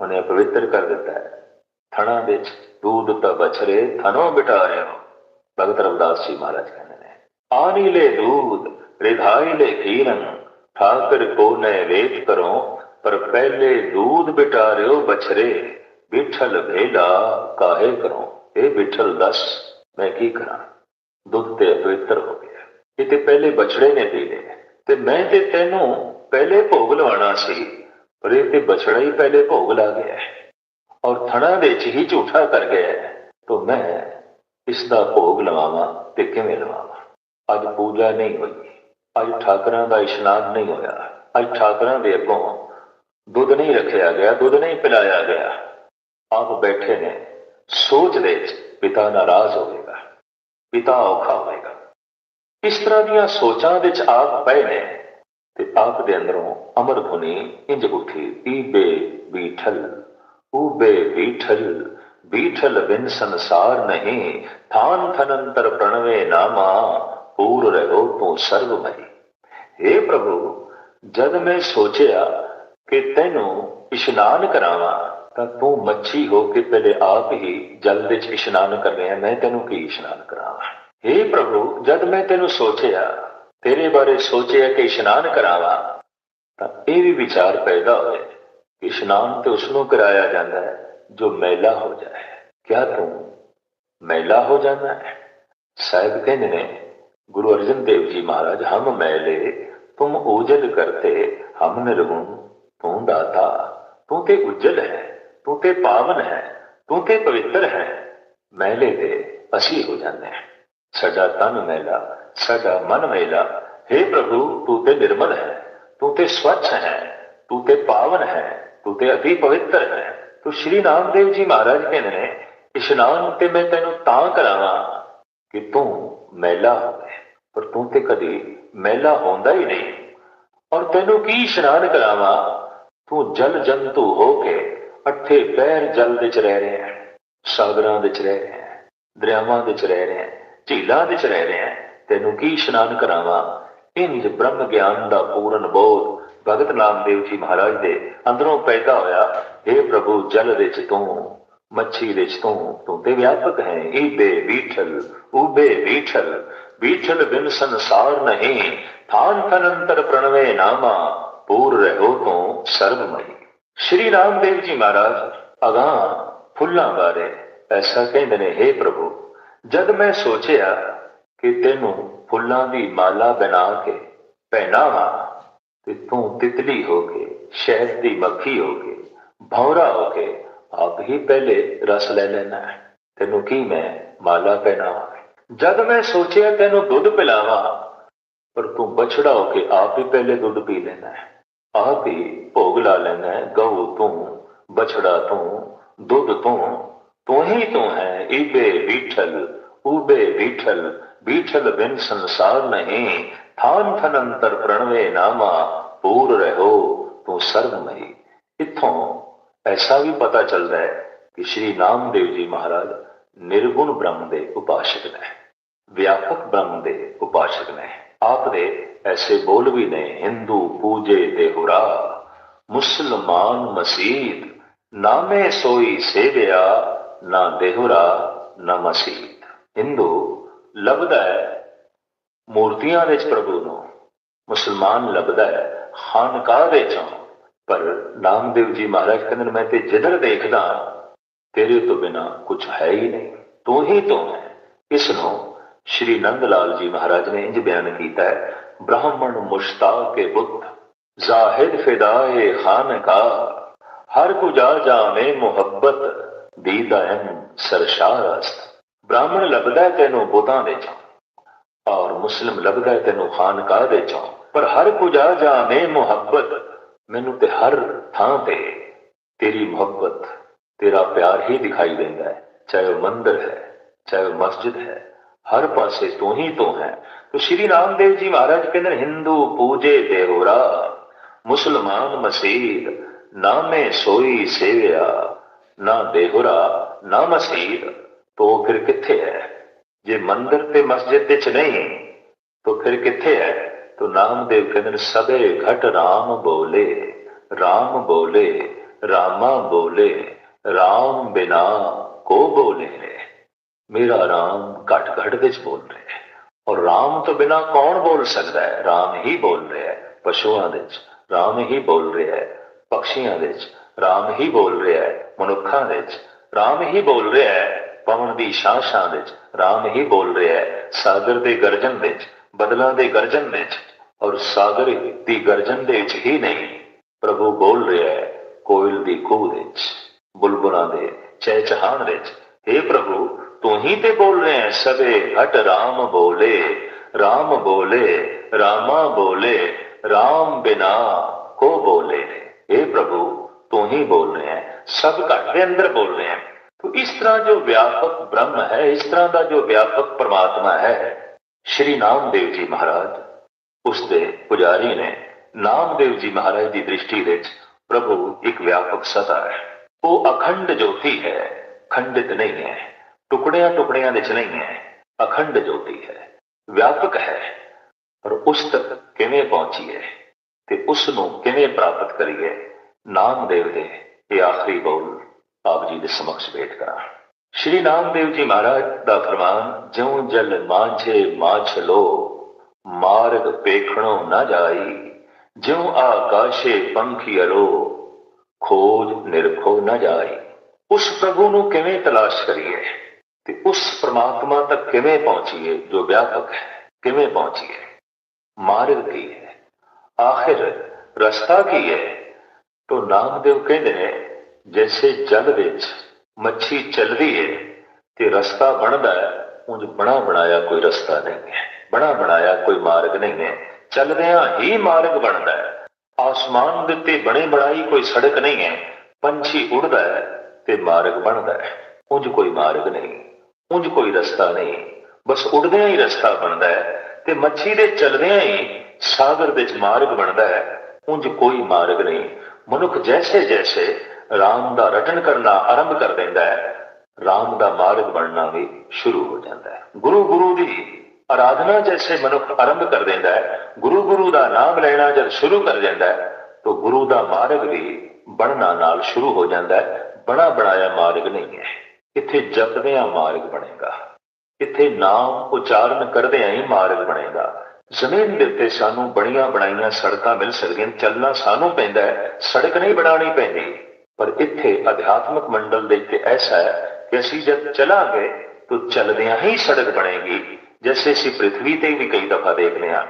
ਉਹਨੇ ਪਵਿੱਤਰ ਕਰ ਦਿੱਤਾ ਹੈ। ਥਣਾ ਵਿੱਚ ਦੂਧ ਤਾਂ ਬਛਰੇ ਥਨੋਂ ਬਿਟਾ ਰਹੇ ਹੋ ਭਗਤ ਰਵਿਦਾਸ ਜੀ ਮਹਾਰਾਜ ਕਹਿੰਦੇ ਨੇ ਆਨੀ ਲੈ ਦੂਧ, ਰਿਧਾਈ ਲੈ ਖੀਰਨ, ਠਾਕਰ ਕੋ ਨੈਵੇਦ ਕਰੋ, ਪਰ ਪਹਿਲੇ ਦੂਧ ਬਿਟਾਰਿਓ ਬਛਰੇ। ਬਿਠਲ ਭੇਲਾ ਕਾਹੇ ਕਰੋ? ਇਹ ਬਿਠਲ ਦਸ ਮੈਂ ਕੀ ਕਰਾਂ? ਦੁੱਧ ਤੇ ਪਵਿੱਤਰ ਹੋ ਗਿਆ। ਇਹ ਤੇ ਪਹਿਲੇ ਬਛੜੇ ਨੇ ਪੀ ਲਏ ਤੇ ਮੈਂ ਤੇ ਤੈਨੂੰ ਪਹਿਲੇ ਭੋਗ ਲਵਾਣਾ ਸੀ, ਪਰ ਇਹ ਤੇ ਬਛੜਾ ਹੀ ਪਹਿਲੇ ਭੋਗ ਲਾ ਗਿਆ ਔਰ ਥਣਾ ਵਿੱਚ ਹੀ ਝੂਠਾ ਕਰ ਗਿਆ ਹੈ। ਮੈਂ ਇਸ ਦਾ ਭੋਗ ਲਵਾਵਾਂ ਤੇ ਕਿਵੇਂ ਲਵਾਵਾਂ? ਅੱਜ ਪੂਜਾ ਨਹੀਂ ਹੋਈ। ਅੱਜ ਠਾਕਰਾਂ ਦਾ ਇਸ਼ਨਾਨ ਨਹੀਂ ਹੋਇਆ। ਅੱਜ ਠਾਕਰਾਂ ਦੇ ਅੱਗੋਂ ਦੁੱਧ ਨਹੀਂ ਰੱਖਿਆ ਗਿਆ, ਦੁੱਧ ਨਹੀਂ ਪਿਲਾਇਆ ਗਿਆ। ਆਪ ਬੈਠੇ ਨੇ ਸੋਚ ਦੇ ਵਿੱਚ ਪਿਤਾ ਨਾਰਾਜ਼ ਹੋਵੇਗਾ ਪਿਤਾ ਔਖਾ ਹੋਵੇਗਾ ਇਸ ਤਰ੍ਹਾਂ ਦੀਆਂ ਸੋਚਾਂ ਵਿੱਚ ਆਪ ਪਏ ਨੇ ਤੇ ਆਪ ਦੇ ਅੰਦਰੋਂ ਅਮਰ ਧੁਨੀ ਇੰਜ ਉੱਠੀ ਈਬੇ ਬੀਠਲ ਊਬੇ ਬੀਠਲ ਬੀਠਲ ਬਿਨ ਸੰਸਾਰ ਨਹੀਂ ਥਾਨ ਥਨੰਤਰ ਪ੍ਰਣਵੇ ਨਾਮਾ ਪੂਰ ਰਹੋ ਤੂੰ ਸਰਵਮਈ हे ਪ੍ਰਭੂ ਜਦ ਮੈਂ ਸੋਚਿਆ ਕਿ ਤੈਨੂੰ ਇਸ਼ਨਾਨ ਕਰਾਵਾਂ ਤਾਂ ਤੂੰ ਮੱਛੀ ਹੋ ਕੇ ਪਹਿਲੇ ਆਪ ਹੀ ਜਲ ਵਿੱਚ ਇਸ਼ਨਾਨ ਕਰ ਰਿਹਾ ਮੈਂ ਤੈਨੂੰ ਕੀ ਇਸ਼ਨਾਨ ਕਰਾਵਾਂ हे ਪ੍ਰਭੂ, ਜਦ ਮੈਂ ਤੈਨੂੰ ਸੋਚਿਆ, ਤੇਰੇ ਬਾਰੇ ਸੋਚਿਆ ਕਿ ਇਸ਼ਨਾਨ ਕਰਾਵਾਂ, ਤਾਂ ਇਹ ਵੀ ਵਿਚਾਰ ਪੈਦਾ ਹੋਇਆ ਕਿ ਇਸ਼ਨਾਨ ਤੇ ਉਸ ਨੂੰ ਕਰਾਇਆ ਜਾਂਦਾ ਹੈ, ਜੋ ਮੈਲਾ ਹੋ ਜਾਏ। ਕਿਆ ਤੂੰ ਮੈਲਾ ਹੋ ਜਾਣਾ ਹੈ? ਸਾਹਿਬ ਕਹਿੰਦੇ ਨੇ, ਗੁਰੂ ਅਰਜਨ ਦੇਵ ਜੀ ਮਹਾਰਾਜ, ਹਮ ਮੈਲੇ, ਤੁਮ ਉਜਲ ਕਰਤੇ, ਹਮ ਨਿਰਗੁਣ, ਤੂੰ ਦਾਤਾ, ਤੂੰ ਤੇ ਉਜਲ ਹੈ। ਤੂੰ ਤੇ ਪਾਵਨ ਹੈ, ਤੂੰ ਤੇ ਪਵਿੱਤਰ ਹੈ। ਮੈਲੇ ਤੇ ਅਸੀਂ ਹੋ ਜਾਂਦੇ ਹਾਂ। ਸਾਡਾ ਤਨ ਮੈਲਾ, ਸਾਡਾ ਮਨ ਮੈਲਾ। हे ਪ੍ਰਭੂ, ਤੂੰ ਤੇ ਨਿਰਮਲ ਹੈ, ਤੂੰ ਤੇ ਸਵੱਛ ਹੈ, ਤੂੰ ਤੇ ਪਾਵਨ ਹੈ, ਤੂੰ ਤੇ ਅਤੀ ਪਵਿੱਤਰ ਹੈ। ਤੂੰ ਸ਼੍ਰੀ ਨਾਮਦੇਵ ਜੀ ਮਹਾਰਾਜ ਕਹਿੰਦੇ ਨੇ ਇਸ਼ਨਾਨ ਤੇ ਮੈਂ ਤੈਨੂੰ ਤਾਂ ਕਰਾਵਾਂ ਕਿ ਤੂੰ ਮੈਲਾ ਹੋਵੇ। ਪਰ ਤੂੰ ਤੇ ਕਦੇ ਮੈਲਾ ਹੁੰਦਾ ਹੀ ਨਹੀਂ। ਔਰ ਤੈਨੂੰ ਕੀ ਇਸ਼ਨਾਨ ਕਰਾਵਾਂ? ਤੂੰ ਜਲ ਜੰਤੂ ਹੋ ਕੇ ਅੱਠੇ ਪੈਰ ਜਲ ਵਿੱਚ ਰਹਿ ਰਿਹਾ ਹੈ ਸਾਗਰਾਂ ਵਿੱਚ ਰਹਿ ਰਿਹਾ ਹੈ ਦਰਿਆਵਾਂ ਵਿੱਚ ਰਹਿ ਰਿਹਾ ਹੈ ਝੀਲਾਂ ਵਿੱਚ ਰਹਿ ਰਿਹਾ ਹੈ ਤੈਨੂੰ ਕੀ ਇਸ਼ਨਾਨ ਕਰਾਵਾਂ? ਇੰਜ ਬ੍ਰਹਮ ਗਿਆਨ ਦਾ ਪੂਰਨ ਬੋਧ ਭਗਤ ਨਾਮਦੇਵ ਜੀ ਮਹਾਰਾਜ ਦੇ ਅੰਦਰੋਂ ਪੈਦਾ ਹੋਇਆ। हे ਪ੍ਰਭੂ, ਜਲ ਵਿੱਚ ਤੂੰ, ਮੱਛੀ ਰਿਚ ਤੂੰ ਤੂੰ ਤੇ ਵਿਆਪਕ ਹੈ। ਈਬੇ ਵਿਠਲ ਉਬੇ ਵਿਠਲ ਵਿਠਲ ਬਿਨ ਸੰਸਾਰ ਨਹੀਂ। ਥਾਨ ਥਨੰਤਰ ਪ੍ਰਣਵੇ ਨਾਮਾ, ਪੂਰ ਰਹੋ ਤੂੰ ਸਰਬਮਈ ਸ਼੍ਰੀ ਰਾਮਦੇਵ ਜੀ ਮਹਾਰਾਜ ਅਗਾਂ ਫੁੱਲਾਂ ਬਾਰੇ ਐਸਾ ਕਹਿੰਦੇ ਨੇ हे ਪ੍ਰਭੂ, ਜਦ ਮੈਂ ਸੋਚਿਆ ਕਿ ਤੈਨੂੰ ਫੁੱਲਾਂ ਦੀ ਮਾਲਾ ਬਣਾ ਕੇ ਪਹਿਨਾਵਾਂ, ਤੇ ਤੂੰ ਤਿਤਲੀ ਹੋ ਕੇ, ਸ਼ਹਿਦ ਦੀ ਮੱਖੀ ਹੋ ਕੇ, ਭੌਰਾ ਹੋ ਕੇ, ਆਪ ਹੀ ਪਹਿਲੇ ਰਸ ਲੈ ਲੈਣਾ ਹੈ। ਤੈਨੂੰ ਕੀ ਮੈਂ ਮਾਲਾ ਪਹਿਨਾਵਾਂ? ਜਦ ਮੈਂ ਸੋਚਿਆ ਤੈਨੂੰ ਦੁੱਧ ਪਿਲਾਵਾਂ, ਪਰ ਤੂੰ ਬਛੜਾ ਹੋ ਕੇ ਆਪ ਹੀ ਪਹਿਲੇ ਦੁੱਧ ਪੀ ਲੈਣਾ ਹੈ। ਆਪ ਭੋਗ ਲਾ ਲੈਣਾ ਗਊ ਤੂੰ, ਬਛੜਾ ਤੂੰ, ਦੁੱਧ ਤੂੰ ਤੂੰ ਹੀ ਤੂੰ ਹੈ। ਈਬੇ ਵਿਠਲ ਉਬੇ ਵਿਠਲ ਵਿਠਲ ਬਿਨ ਸੰਸਾਰ ਨਹੀਂ। ਥਾਨ ਥਨੰਤਰ ਪ੍ਰਣਵੇ ਨਾਮਾ, ਪੂਰ ਰਹੋ ਤੂੰ ਸਰਵਮਈ। ਇਥੋਂ ਐਸਾ ਵੀ ਪਤਾ ਚੱਲਦਾ ਹੈ ਕਿ ਸ਼੍ਰੀ ਨਾਮਦੇਵ ਜੀ ਮਹਾਰਾਜ ਨਿਰਗੁਣ ਬ੍ਰਹਮ ਦੇ ਉਪਾਸ਼ਕ ਨੇ। ਵਿਆਪਕ ਬ੍ਰਹਮ ਦੇ ਉਪਾਸ਼ਕ ਨੇ। ਆਪ ਦੇ ਐਸੇ ਬੋਲ ਵੀ ਨੇ, ਹਿੰਦੂ ਪੂਜੇ ਦੇਹੁਰਾ ਮੁਸਲਮਾਨ ਮਸੀਦ ਨਾਮੇ ਸੋਈ ਸੇਵਿਆ, ਨਾ ਦੇਹੁਰਾ ਨਾ ਮਸੀਦ ਹਿੰਦੂ ਲੱਭਦਾ ਹੈ ਮੂਰਤੀਆਂ ਵਿੱਚ ਪ੍ਰਭੂ ਨੂੰ, ਮੁਸਲਮਾਨ ਲੱਭਦਾ ਹੈ ਖਾਨਕਾਹ ਵਿੱਚ। ਪਰ ਨਾਮਦੇਵ ਜੀ ਮਹਾਰਾਜ ਕਹਿੰਦੇ ਨੇ, ਮੈਂ ਤੇ ਜਿੱਧਰ ਦੇਖਦਾ, ਤੇਰੇ ਤੋਂ ਬਿਨਾ ਕੁਝ ਹੈ ਹੀ ਨਹੀਂ, ਤੂੰ ਹੀ ਤੂੰ ਹੈ, ਇਸ ਨੂੰ ਸ਼੍ਰੀ ਨੰਦ ਲਾਲ ਜੀ ਮਹਾਰਾਜ ਨੇ ਇੰਜ ਬਿਆਨ ਕੀਤਾ ਹੈ, ਬ੍ਰਾਹਮਣ ਮੁਸ਼ਤਾਕ ਬੁੱਧ ਜ਼ਾਹਿਦ ਫਿਦਾਏ ਖਾਨਕਾ ਹਰ ਕੁਜਾ ਜਾਵੇ ਮੁਹੱਬਤ ਦੀਦਾਇਨ ਸਰਸ਼ਾਰਸਤ ਬ੍ਰਾਹਮਣ ਲੱਭਦਾ ਤੈਨੂੰ ਬੁੱਧਾਂ ਵਿੱਚ ਔਰ ਮੁਸਲਮ ਲੱਭਦਾ ਹੈ ਤੈਨੂੰ ਖਾਨਕਾਹ ਦੇ ਚੋਂ, ਪਰ ਹਰ ਕੁਜਾ ਜਾਵੇ ਮੁਹੱਬਤ, ਮੈਨੂੰ ਤੇ ਹਰ ਥਾਂ ਤੇ ਤੇਰੀ ਮੁਹੱਬਤ, ਤੇਰਾ ਪਿਆਰ ਹੀ ਦਿਖਾਈ ਦਿੰਦਾ ਹੈ, ਚਾਹੇ ਉਹ ਮੰਦਰ ਹੈ, ਚਾਹੇ ਉਹ ਮਸਜਿਦ ਹੈ। ਹਰ ਪਾਸੇ ਤੋਂ ਹੀ ਤੋਂ ਹੈ। ਤੇ ਸ਼੍ਰੀ ਰਾਮਦੇਵ ਜੀ ਮਹਾਰਾਜ ਕਹਿੰਦੇ ਹਿੰਦੂ ਪੂਜੇ ਦੇਵਰਾ ਮੁਸਲਮਾਨ ਮਸੀਦ ਨਾਮੇ ਸੋਈ ਸੇਵਿਆ, ਨਾ ਦੇਹੁਰਾ ਨਾ ਮਸੀਦ। ਤੋ ਫਿਰ ਕਿੱਥੇ ਹੈ? ਜੇ ਮੰਦਰ ਤੇ ਮਸਜਿਦ ਵਿੱਚ ਨਹੀਂ, ਤੋ ਫਿਰ ਕਿੱਥੇ ਹੈ? ਤੋ ਨਾਮਦੇਵ ਕਹਿੰਦੇ ਸਦੇ ਘਟ ਰਾਮ ਬੋਲੇ ਰਾਮ ਬੋਲੇ, ਰਾਮਾ ਬੋਲੇ, ਰਾਮ ਬਿਨਾ ਕੋ ਬੋਲੇ? ਮੇਰਾ ਰਾਮ ਘਟ ਘਟ ਵਿੱਚ ਬੋਲ ਰਿਹਾ ਹੈ। ਔਰ ਰਾਮ ਤੋਂ ਬਿਨਾ ਕੌਣ ਬੋਲ ਸਕਦਾ ਹੈ? ਰਾਮ ਹੀ ਬੋਲ ਰਿਹਾ ਹੈ। ਪਸ਼ੂਆਂ ਦੇ ਵਿੱਚ ਰਾਮ ਹੀ ਬੋਲ ਰਿਹਾ ਹੈ। ਪਕਸ਼ੀਆਂ ਦੇ ਵਿੱਚ ਰਾਮ ਹੀ ਬੋਲ ਰਿਹਾ ਹੈ। ਮਨੁੱਖਾਂ ਦੇ ਵਿੱਚ ਰਾਮ ਹੀ ਬੋਲ ਰਿਹਾ ਹੈ। ਪਵਨ ਦੀ ਸ਼ਾਂ ਵਿੱਚ ਰਾਮ ਹੀ ਬੋਲ ਰਿਹਾ ਹੈ। ਸਾਗਰ ਦੇ ਗਰਜਨ ਵਿੱਚ, ਬਦਲਾਂ ਦੇ ਗਰਜਨ ਵਿੱਚ ਔਰ ਸਾਗਰ ਦੀ ਗਰਜਨ ਦੇ ਵਿੱਚ ਹੀ ਨਹੀਂ। ਪ੍ਰਭੂ ਬੋਲ ਰਿਹਾ ਹੈ। ਕੋਇਲ ਦੀ ਕੂਹ ਵਿੱਚ, ਬੁਲਬੁਲਾਂ ਦੇ ਚਹਿਚਹਾਣ ਵਿੱਚ हे ਪ੍ਰਭੂ ਤੂੰ ਹੀ ਤੇ ਬੋਲ ਰਿਹਾ ਹੈ ਸਭੇ ਘਟ ਰਾਮ ਬੋਲੇ ਰਾਮ ਬੋਲੇ ਰਾਮਾ ਬੋਲੇ ਰਾਮ ਬਿਨਾ ਕੋ ਬੋਲੇ हे ਪ੍ਰਭੂ ਤੂੰ ਹੀ ਬੋਲ ਰਿਹਾ ਹੈ ਸਭ ਘਟ ਦੇ ਅੰਦਰ ਬੋਲ ਰਿਹਾ ਹੈ तो इस तरह जो व्यापक ब्रह्म है इस तरह का जो व्यापक परमात्मा है श्री नामदेव जी महाराज उसके पुजारी ने नामदेव जी महाराज की दृष्टि ਵਿੱਚ ਪ੍ਰਭੂ ਇੱਕ ਵਿਆਪਕ ਸਤਾ ਹੈ ਉਹ ਅਖੰਡ ਜੋਤੀ ਹੈ ਖੰਡਿਤ ਨਹੀਂ ਹੈ, ਟੁਕੜਿਆਂ ਟੁਕੜਿਆਂ ਵਿੱਚ ਨਹੀਂ ਹੈ, ਅਖੰਡ ਜੋਤੀ ਹੈ, ਵਿਆਪਕ ਹੈ। ਪਰ ਉਸ ਤੱਕ ਕਿਵੇਂ ਪਹੁੰਚੀਏ ਤੇ ਉਸ ਨੂੰ ਕਿਵੇਂ ਪ੍ਰਾਪਤ ਕਰੀਏ ਨਾਮਦੇਵ ਦੇ ਇਹ ਆਖਰੀ ਬੋਲ ਆਪ ਜੀ ਦੇ ਸਮਕਸ਼ ਭੇਟ ਕਰਾਂ। ਸ਼੍ਰੀ ਨਾਮਦੇਵ ਜੀ ਮਹਾਰਾਜ ਦਾ ਫਰਮਾਨ, ਜਿਉ ਜਲ ਮਾਝੇ ਮਾਛ ਲੋ ਮਾਰਗ ਪੇਖਣੋ ਨਾ ਜਾਈ, ਜਿਉ ਆਕਾਸ਼ੇ ਪੰਖੀ ਅਲੋ, ਖੋਜ ਨਿਰਖੋ ਨਾ ਜਾਈ। ਉਸ ਪ੍ਰਭੂ ਨੂੰ ਕਿਵੇਂ ਤਲਾਸ਼ ਕਰੀਏ ਤੇ ਉਸ ਪ੍ਰਮਾਤਮਾ ਤੱਕ ਕਿਵੇਂ ਪਹੁੰਚੀਏ ਜੋ ਵਿਆਪਕ ਹੈ, ਕਿਵੇਂ ਪਹੁੰਚੀਏ? ਮਾਰਗ ਕੀ ਹੈ? ਆਖਿਰ ਰਸਤਾ ਕੀ ਹੈ? ਤੋ ਨਾਮਦੇਵ ਕਹਿੰਦੇ ਨੇ, ਜੈਸੇ ਜਲ ਵਿੱਚ ਮੱਛੀ ਚੱਲਦੀ ਹੈ ਤੇ ਰਸਤਾ ਬਣਦਾ ਹੈ, ਉਂਝ ਬਣਾ ਬਣਾਇਆ ਕੋਈ ਰਸਤਾ ਨਹੀਂ ਹੈ, ਬਣਾ ਬਣਾਇਆ ਕੋਈ ਮਾਰਗ ਨਹੀਂ ਹੈ। ਚੱਲਦਿਆਂ ਹੀ ਮਾਰਗ ਬਣਦਾ ਹੈ। ਆਸਮਾਨ ਦੇ ਉੱਤੇ ਬਣੇ ਬਣਾਈ ਕੋਈ ਸੜਕ ਨਹੀਂ ਹੈ, ਪੰਛੀ ਉੜਦਾ ਹੈ ਤੇ ਮਾਰਗ ਬਣਦਾ ਹੈ। ਉਂਝ ਕੋਈ ਮਾਰਗ ਨਹੀਂ, ਉਂਝ ਕੋਈ ਰਸਤਾ ਨਹੀਂ। ਬਸ ਉੱਡਦਿਆਂ ਹੀ ਰਸਤਾ ਬਣਦਾ ਹੈ ਤੇ ਮੱਛੀ ਦੇ ਚਲਦਿਆਂ ਹੀ ਸਾਗਰ ਵਿੱਚ ਮਾਰਗ ਬਣਦਾ ਹੈ। ਉਂਝ ਕੋਈ ਮਾਰਗ ਨਹੀਂ। ਮਨੁੱਖ ਜੈਸੇ ਜੈਸੇ ਰਾਮ ਦਾ ਰਟਨ ਕਰਨਾ ਆਰੰਭ ਕਰ ਦਿੰਦਾ ਹੈ। ਰਾਮ ਦਾ ਮਾਰਗ ਬਣਨਾ ਵੀ ਸ਼ੁਰੂ ਹੋ ਜਾਂਦਾ ਹੈ। ਗੁਰੂ ਗੁਰੂ ਦੀ ਆਰਾਧਨਾ ਜੈਸੇ ਮਨੁੱਖ ਆਰੰਭ ਕਰ ਦਿੰਦਾ ਹੈ ਗੁਰੂ ਗੁਰੂ ਦਾ ਨਾਮ ਲੈਣਾ ਜਦ ਸ਼ੁਰੂ ਕਰ ਦਿੰਦਾ ਹੈ, ਤਾਂ ਗੁਰੂ ਦਾ ਮਾਰਗ ਵੀ ਬਣਨਾ ਨਾਲ ਸ਼ੁਰੂ ਹੋ ਜਾਂਦਾ ਹੈ। ਬਣਾ ਬਣਾਇਆ ਮਾਰਗ ਨਹੀਂ ਹੈ। ਇੱਥੇ ਜਪਦਿਆਂ ਮਾਰਗ ਬਣੇਗਾ। ਇੱਥੇ ਨਾਮ ਉਚਾਰਨ ਕਰਦਿਆਂ ਹੀ ਮਾਰਗ ਬਣੇਗਾ। ਜ਼ਮੀਨ ਦੇ ਉੱਤੇ ਸਾਨੂੰ ਬਣੀਆਂ ਬਣਾਈਆਂ ਸੜਕਾਂ ਮਿਲ ਸਕਦੀਆਂ ਚੱਲਣਾ ਸਾਨੂੰ ਪੈਂਦਾ ਹੈ, ਸੜਕ ਨਹੀਂ ਬਣਾਉਣੀ ਪੈਂਦੀ। ਪਰ ਇੱਥੇ ਅਧਿਆਤਮਕ ਮੰਡਲ ਦੇ ਉੱਤੇ ਐਸਾ ਹੈ ਕਿ ਅਸੀਂ ਜਦ ਚਲਾਂਗੇ, ਤਾਂ ਚੱਲਦਿਆਂ ਹੀ ਸੜਕ ਬਣੇਗੀ। ਜੈਸੇ ਅਸੀਂ ਪ੍ਰithvi ਤੇ ਵੀ ਕਈ ਦਫਾ ਦੇਖਦੇ ਹਾਂ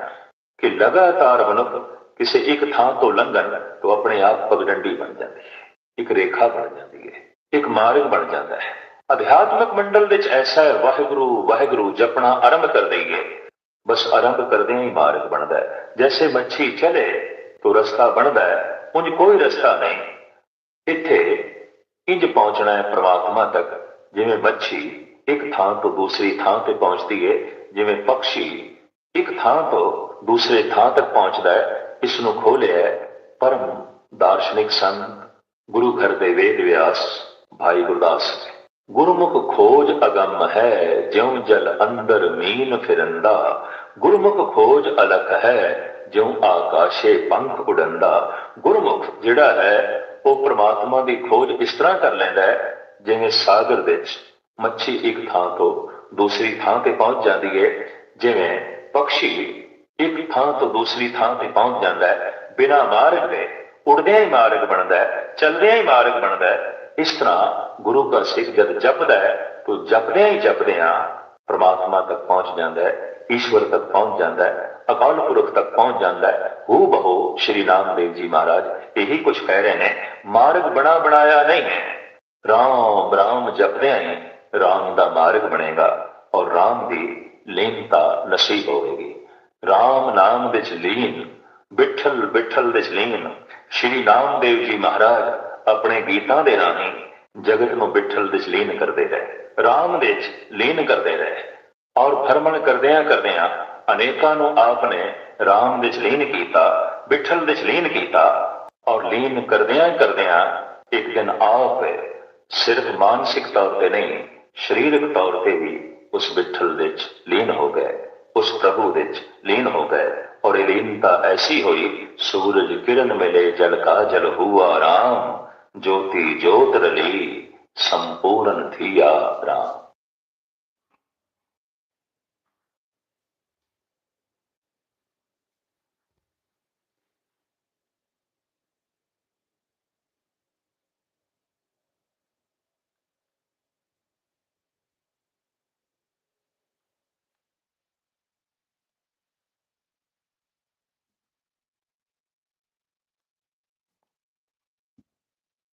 ਕਿ ਲਗਾਤਾਰ ਮਨੁੱਖ ਕਿਸੇ ਇੱਕ ਥਾਂ ਤੋਂ ਲੰਘਣ, ਤਾਂ ਆਪਣੇ ਆਪ ਪਗਡੰਡੀ ਬਣ ਜਾਂਦੀ ਹੈ ਇੱਕ ਰੇਖਾ ਬਣ ਜਾਂਦੀ ਹੈ, ਇੱਕ ਮਾਰਗ ਬਣ ਜਾਂਦਾ ਹੈ। ਅਧਿਆਤਮਿਕ ਮੰਡਲ ਵਿੱਚ ਐਸਾ ਹੈ, ਵਾਹਿਗੁਰੂ ਵਾਹਿਗੁਰੂ ਜਪਣਾ ਆਰੰਭ ਕਰ ਦਈਏ। ਬਸ ਆਰੰਭ ਕਰਦਿਆਂ ਹੀ ਮਾਰਗ ਬਣਦਾ ਹੈ। ਜੈਸੇ ਮੱਛੀ ਚਲੇ, ਤਾਂ ਰਸਤਾ ਬਣਦਾ ਹੈ, ਉਂਝ ਕੋਈ ਰਸਤਾ ਨਹੀਂ। ਇੱਥੇ ਇੰਜ ਪਹੁੰਚਣਾ ਹੈ ਪ੍ਰਮਾਤਮਾ ਤੱਕ। ਜਿਵੇਂ ਮੱਛੀ ਇੱਕ ਥਾਂ ਤੋਂ ਦੂਸਰੀ ਥਾਂ ਤੇ ਪਹੁੰਚਦੀ ਹੈ ਜਿਵੇਂ ਪੰਛੀ ਇੱਕ ਥਾਂ ਤੋਂ ਦੂਸਰੇ ਥਾਂ ਤੱਕ ਪਹੁੰਚਦਾ ਹੈ, ਇਸ ਨੂੰ ਖੋਲਿਆ ਪਰਮ ਦਾਰਸ਼ਨਿਕ ਸੰਤ ਗੁਰੂ ਘਰ ਦੇ ਵੇਦ ਵਿਆਸ, ਭਾਈ ਗੁਰਦਾਸ ਗੁਰਮੁਖ ਖੋਜ ਅਗੰਮ ਹੈ, ਜਿਉ ਜਲ ਅੰਦਰ ਮੀਨ ਫਿਰੰਦਾ। ਗੁਰਮੁਖ ਖੋਜ ਅਲਖ ਹੈ, ਜਿਉ ਆਕਾਸ਼ੇ ਪੰਖ ਉਡੰਦਾ। ਗੁਰਮੁਖ ਜਿਹੜਾ ਹੈ, ਉਹ ਪ੍ਰਮਾਤਮਾ ਦੀ ਖੋਜ ਇਸ ਤਰ੍ਹਾਂ ਕਰ ਲੈਂਦਾ ਹੈ, ਜਿਵੇਂ ਸਾਗਰ ਵਿੱਚ ਮੱਛੀ ਇੱਕ ਥਾਂ ਤੋਂ ਦੂਸਰੀ ਥਾਂ ਤੇ ਪਹੁੰਚ ਜਾਂਦੀ ਹੈ, ਜਿਵੇਂ ਪੰਛੀ ਇੱਕ ਥਾਂ ਤੋਂ ਦੂਸਰੀ ਥਾਂ ਤੇ ਪਹੁੰਚ ਜਾਂਦਾ ਹੈ। ਬਿਨਾਂ ਮਾਰਗ ਦੇ ਉੜਦਿਆਂ ਹੀ ਮਾਰਗ ਬਣਦਾ ਹੈ, ਚੱਲਦਿਆਂ ਹੀ ਮਾਰਗ ਬਣਦਾ ਹੈ। ਇਸ ਤਰ੍ਹਾਂ ਗੁਰੂ ਦਾ ਸਿੱਖ ਜਦ ਜਪਦਾ ਹੈ, ਤਾਂ ਜਪਦਿਆਂ ਹੀ ਜਪਦਿਆਂ ਪ੍ਰਮਾਤਮਾ ਤੱਕ ਪਹੁੰਚ ਜਾਂਦਾ ਹੈ, ਈਸ਼ਵਰ ਤੱਕ ਪਹੁੰਚ ਜਾਂਦਾ ਹੈ, ਅਕਾਲ ਪੁਰਖ ਤੱਕ ਪਹੁੰਚ ਜਾਂਦਾ ਹੈ। ਹੂ ਬਹੂ ਸ਼੍ਰੀ ਨਾਮਦੇਵ ਜੀ ਮਹਾਰਾਜ ਇਹੀ ਕੁਝ ਕਹਿ ਰਹੇ ਨੇ, ਮਾਰਗ ਬਣਾ ਬਣਾਇਆ ਨਹੀਂ ਹੈ। ਰਾਮ ਰਾਮ ਜਪਦਿਆਂ ਹੀ ਰਾਮ ਦਾ ਮਾਰਗ ਬਣੇਗਾ ਔਰ ਰਾਮ ਦੀ ਲੀਨਤਾ ਨਸੀਬ ਹੋਵੇਗੀ। ਰਾਮ ਨਾਮ ਵਿੱਚ ਲੀਨ, ਬਿਠਲ ਬਿਠਲ ਵਿੱਚ ਲੀਨ ਸ਼੍ਰੀ ਰਾਮਦੇਵ ਜੀ ਮਹਾਰਾਜ ਆਪਣੇ ਗੀਤਾਂ ਦੇ ਰਾਹੀਂ ਜਗਤ ਨੂੰ ਬਿਠਲ ਵਿੱਚ ਲੀਨ ਕਰਦੇ ਰਹੇ, ਰਾਮ ਵਿੱਚ ਲੀਨ ਕਰਦੇ ਰਹੇ ਔਰ ਭਰਮਣ ਕਰਦਿਆਂ ਕਰਦਿਆਂ ਅਨੇਕਾਂ ਨੂੰ ਆਪ ਨੇ ਰਾਮ ਵਿੱਚ ਲੀਨ ਕੀਤਾ, ਬਿਠਲ ਵਿੱਚ ਲੀਨ ਕੀਤਾ ਔਰ ਲੀਨ ਕਰਦਿਆਂ ਕਰਦਿਆਂ ਇੱਕ ਦਿਨ ਆਪ ਸਿਰਫ ਮਾਨਸਿਕ ਤੌਰ ਤੇ ਨਹੀਂ, ਸਰੀਰਕ ਤੌਰ ਤੇ ਵੀ ਉਸ ਬਿਠਲ ਵਿੱਚ ਲੀਨ ਹੋ ਗਏ, ਉਸ ਪ੍ਰਭੂ ਵਿੱਚ ਲੀਨ ਹੋ ਗਏ। और लीनता ऐसी हुई सूरज किरण मिले जल का जल हुआ राम ज्योति ज्योत रली संपूर्ण थी राम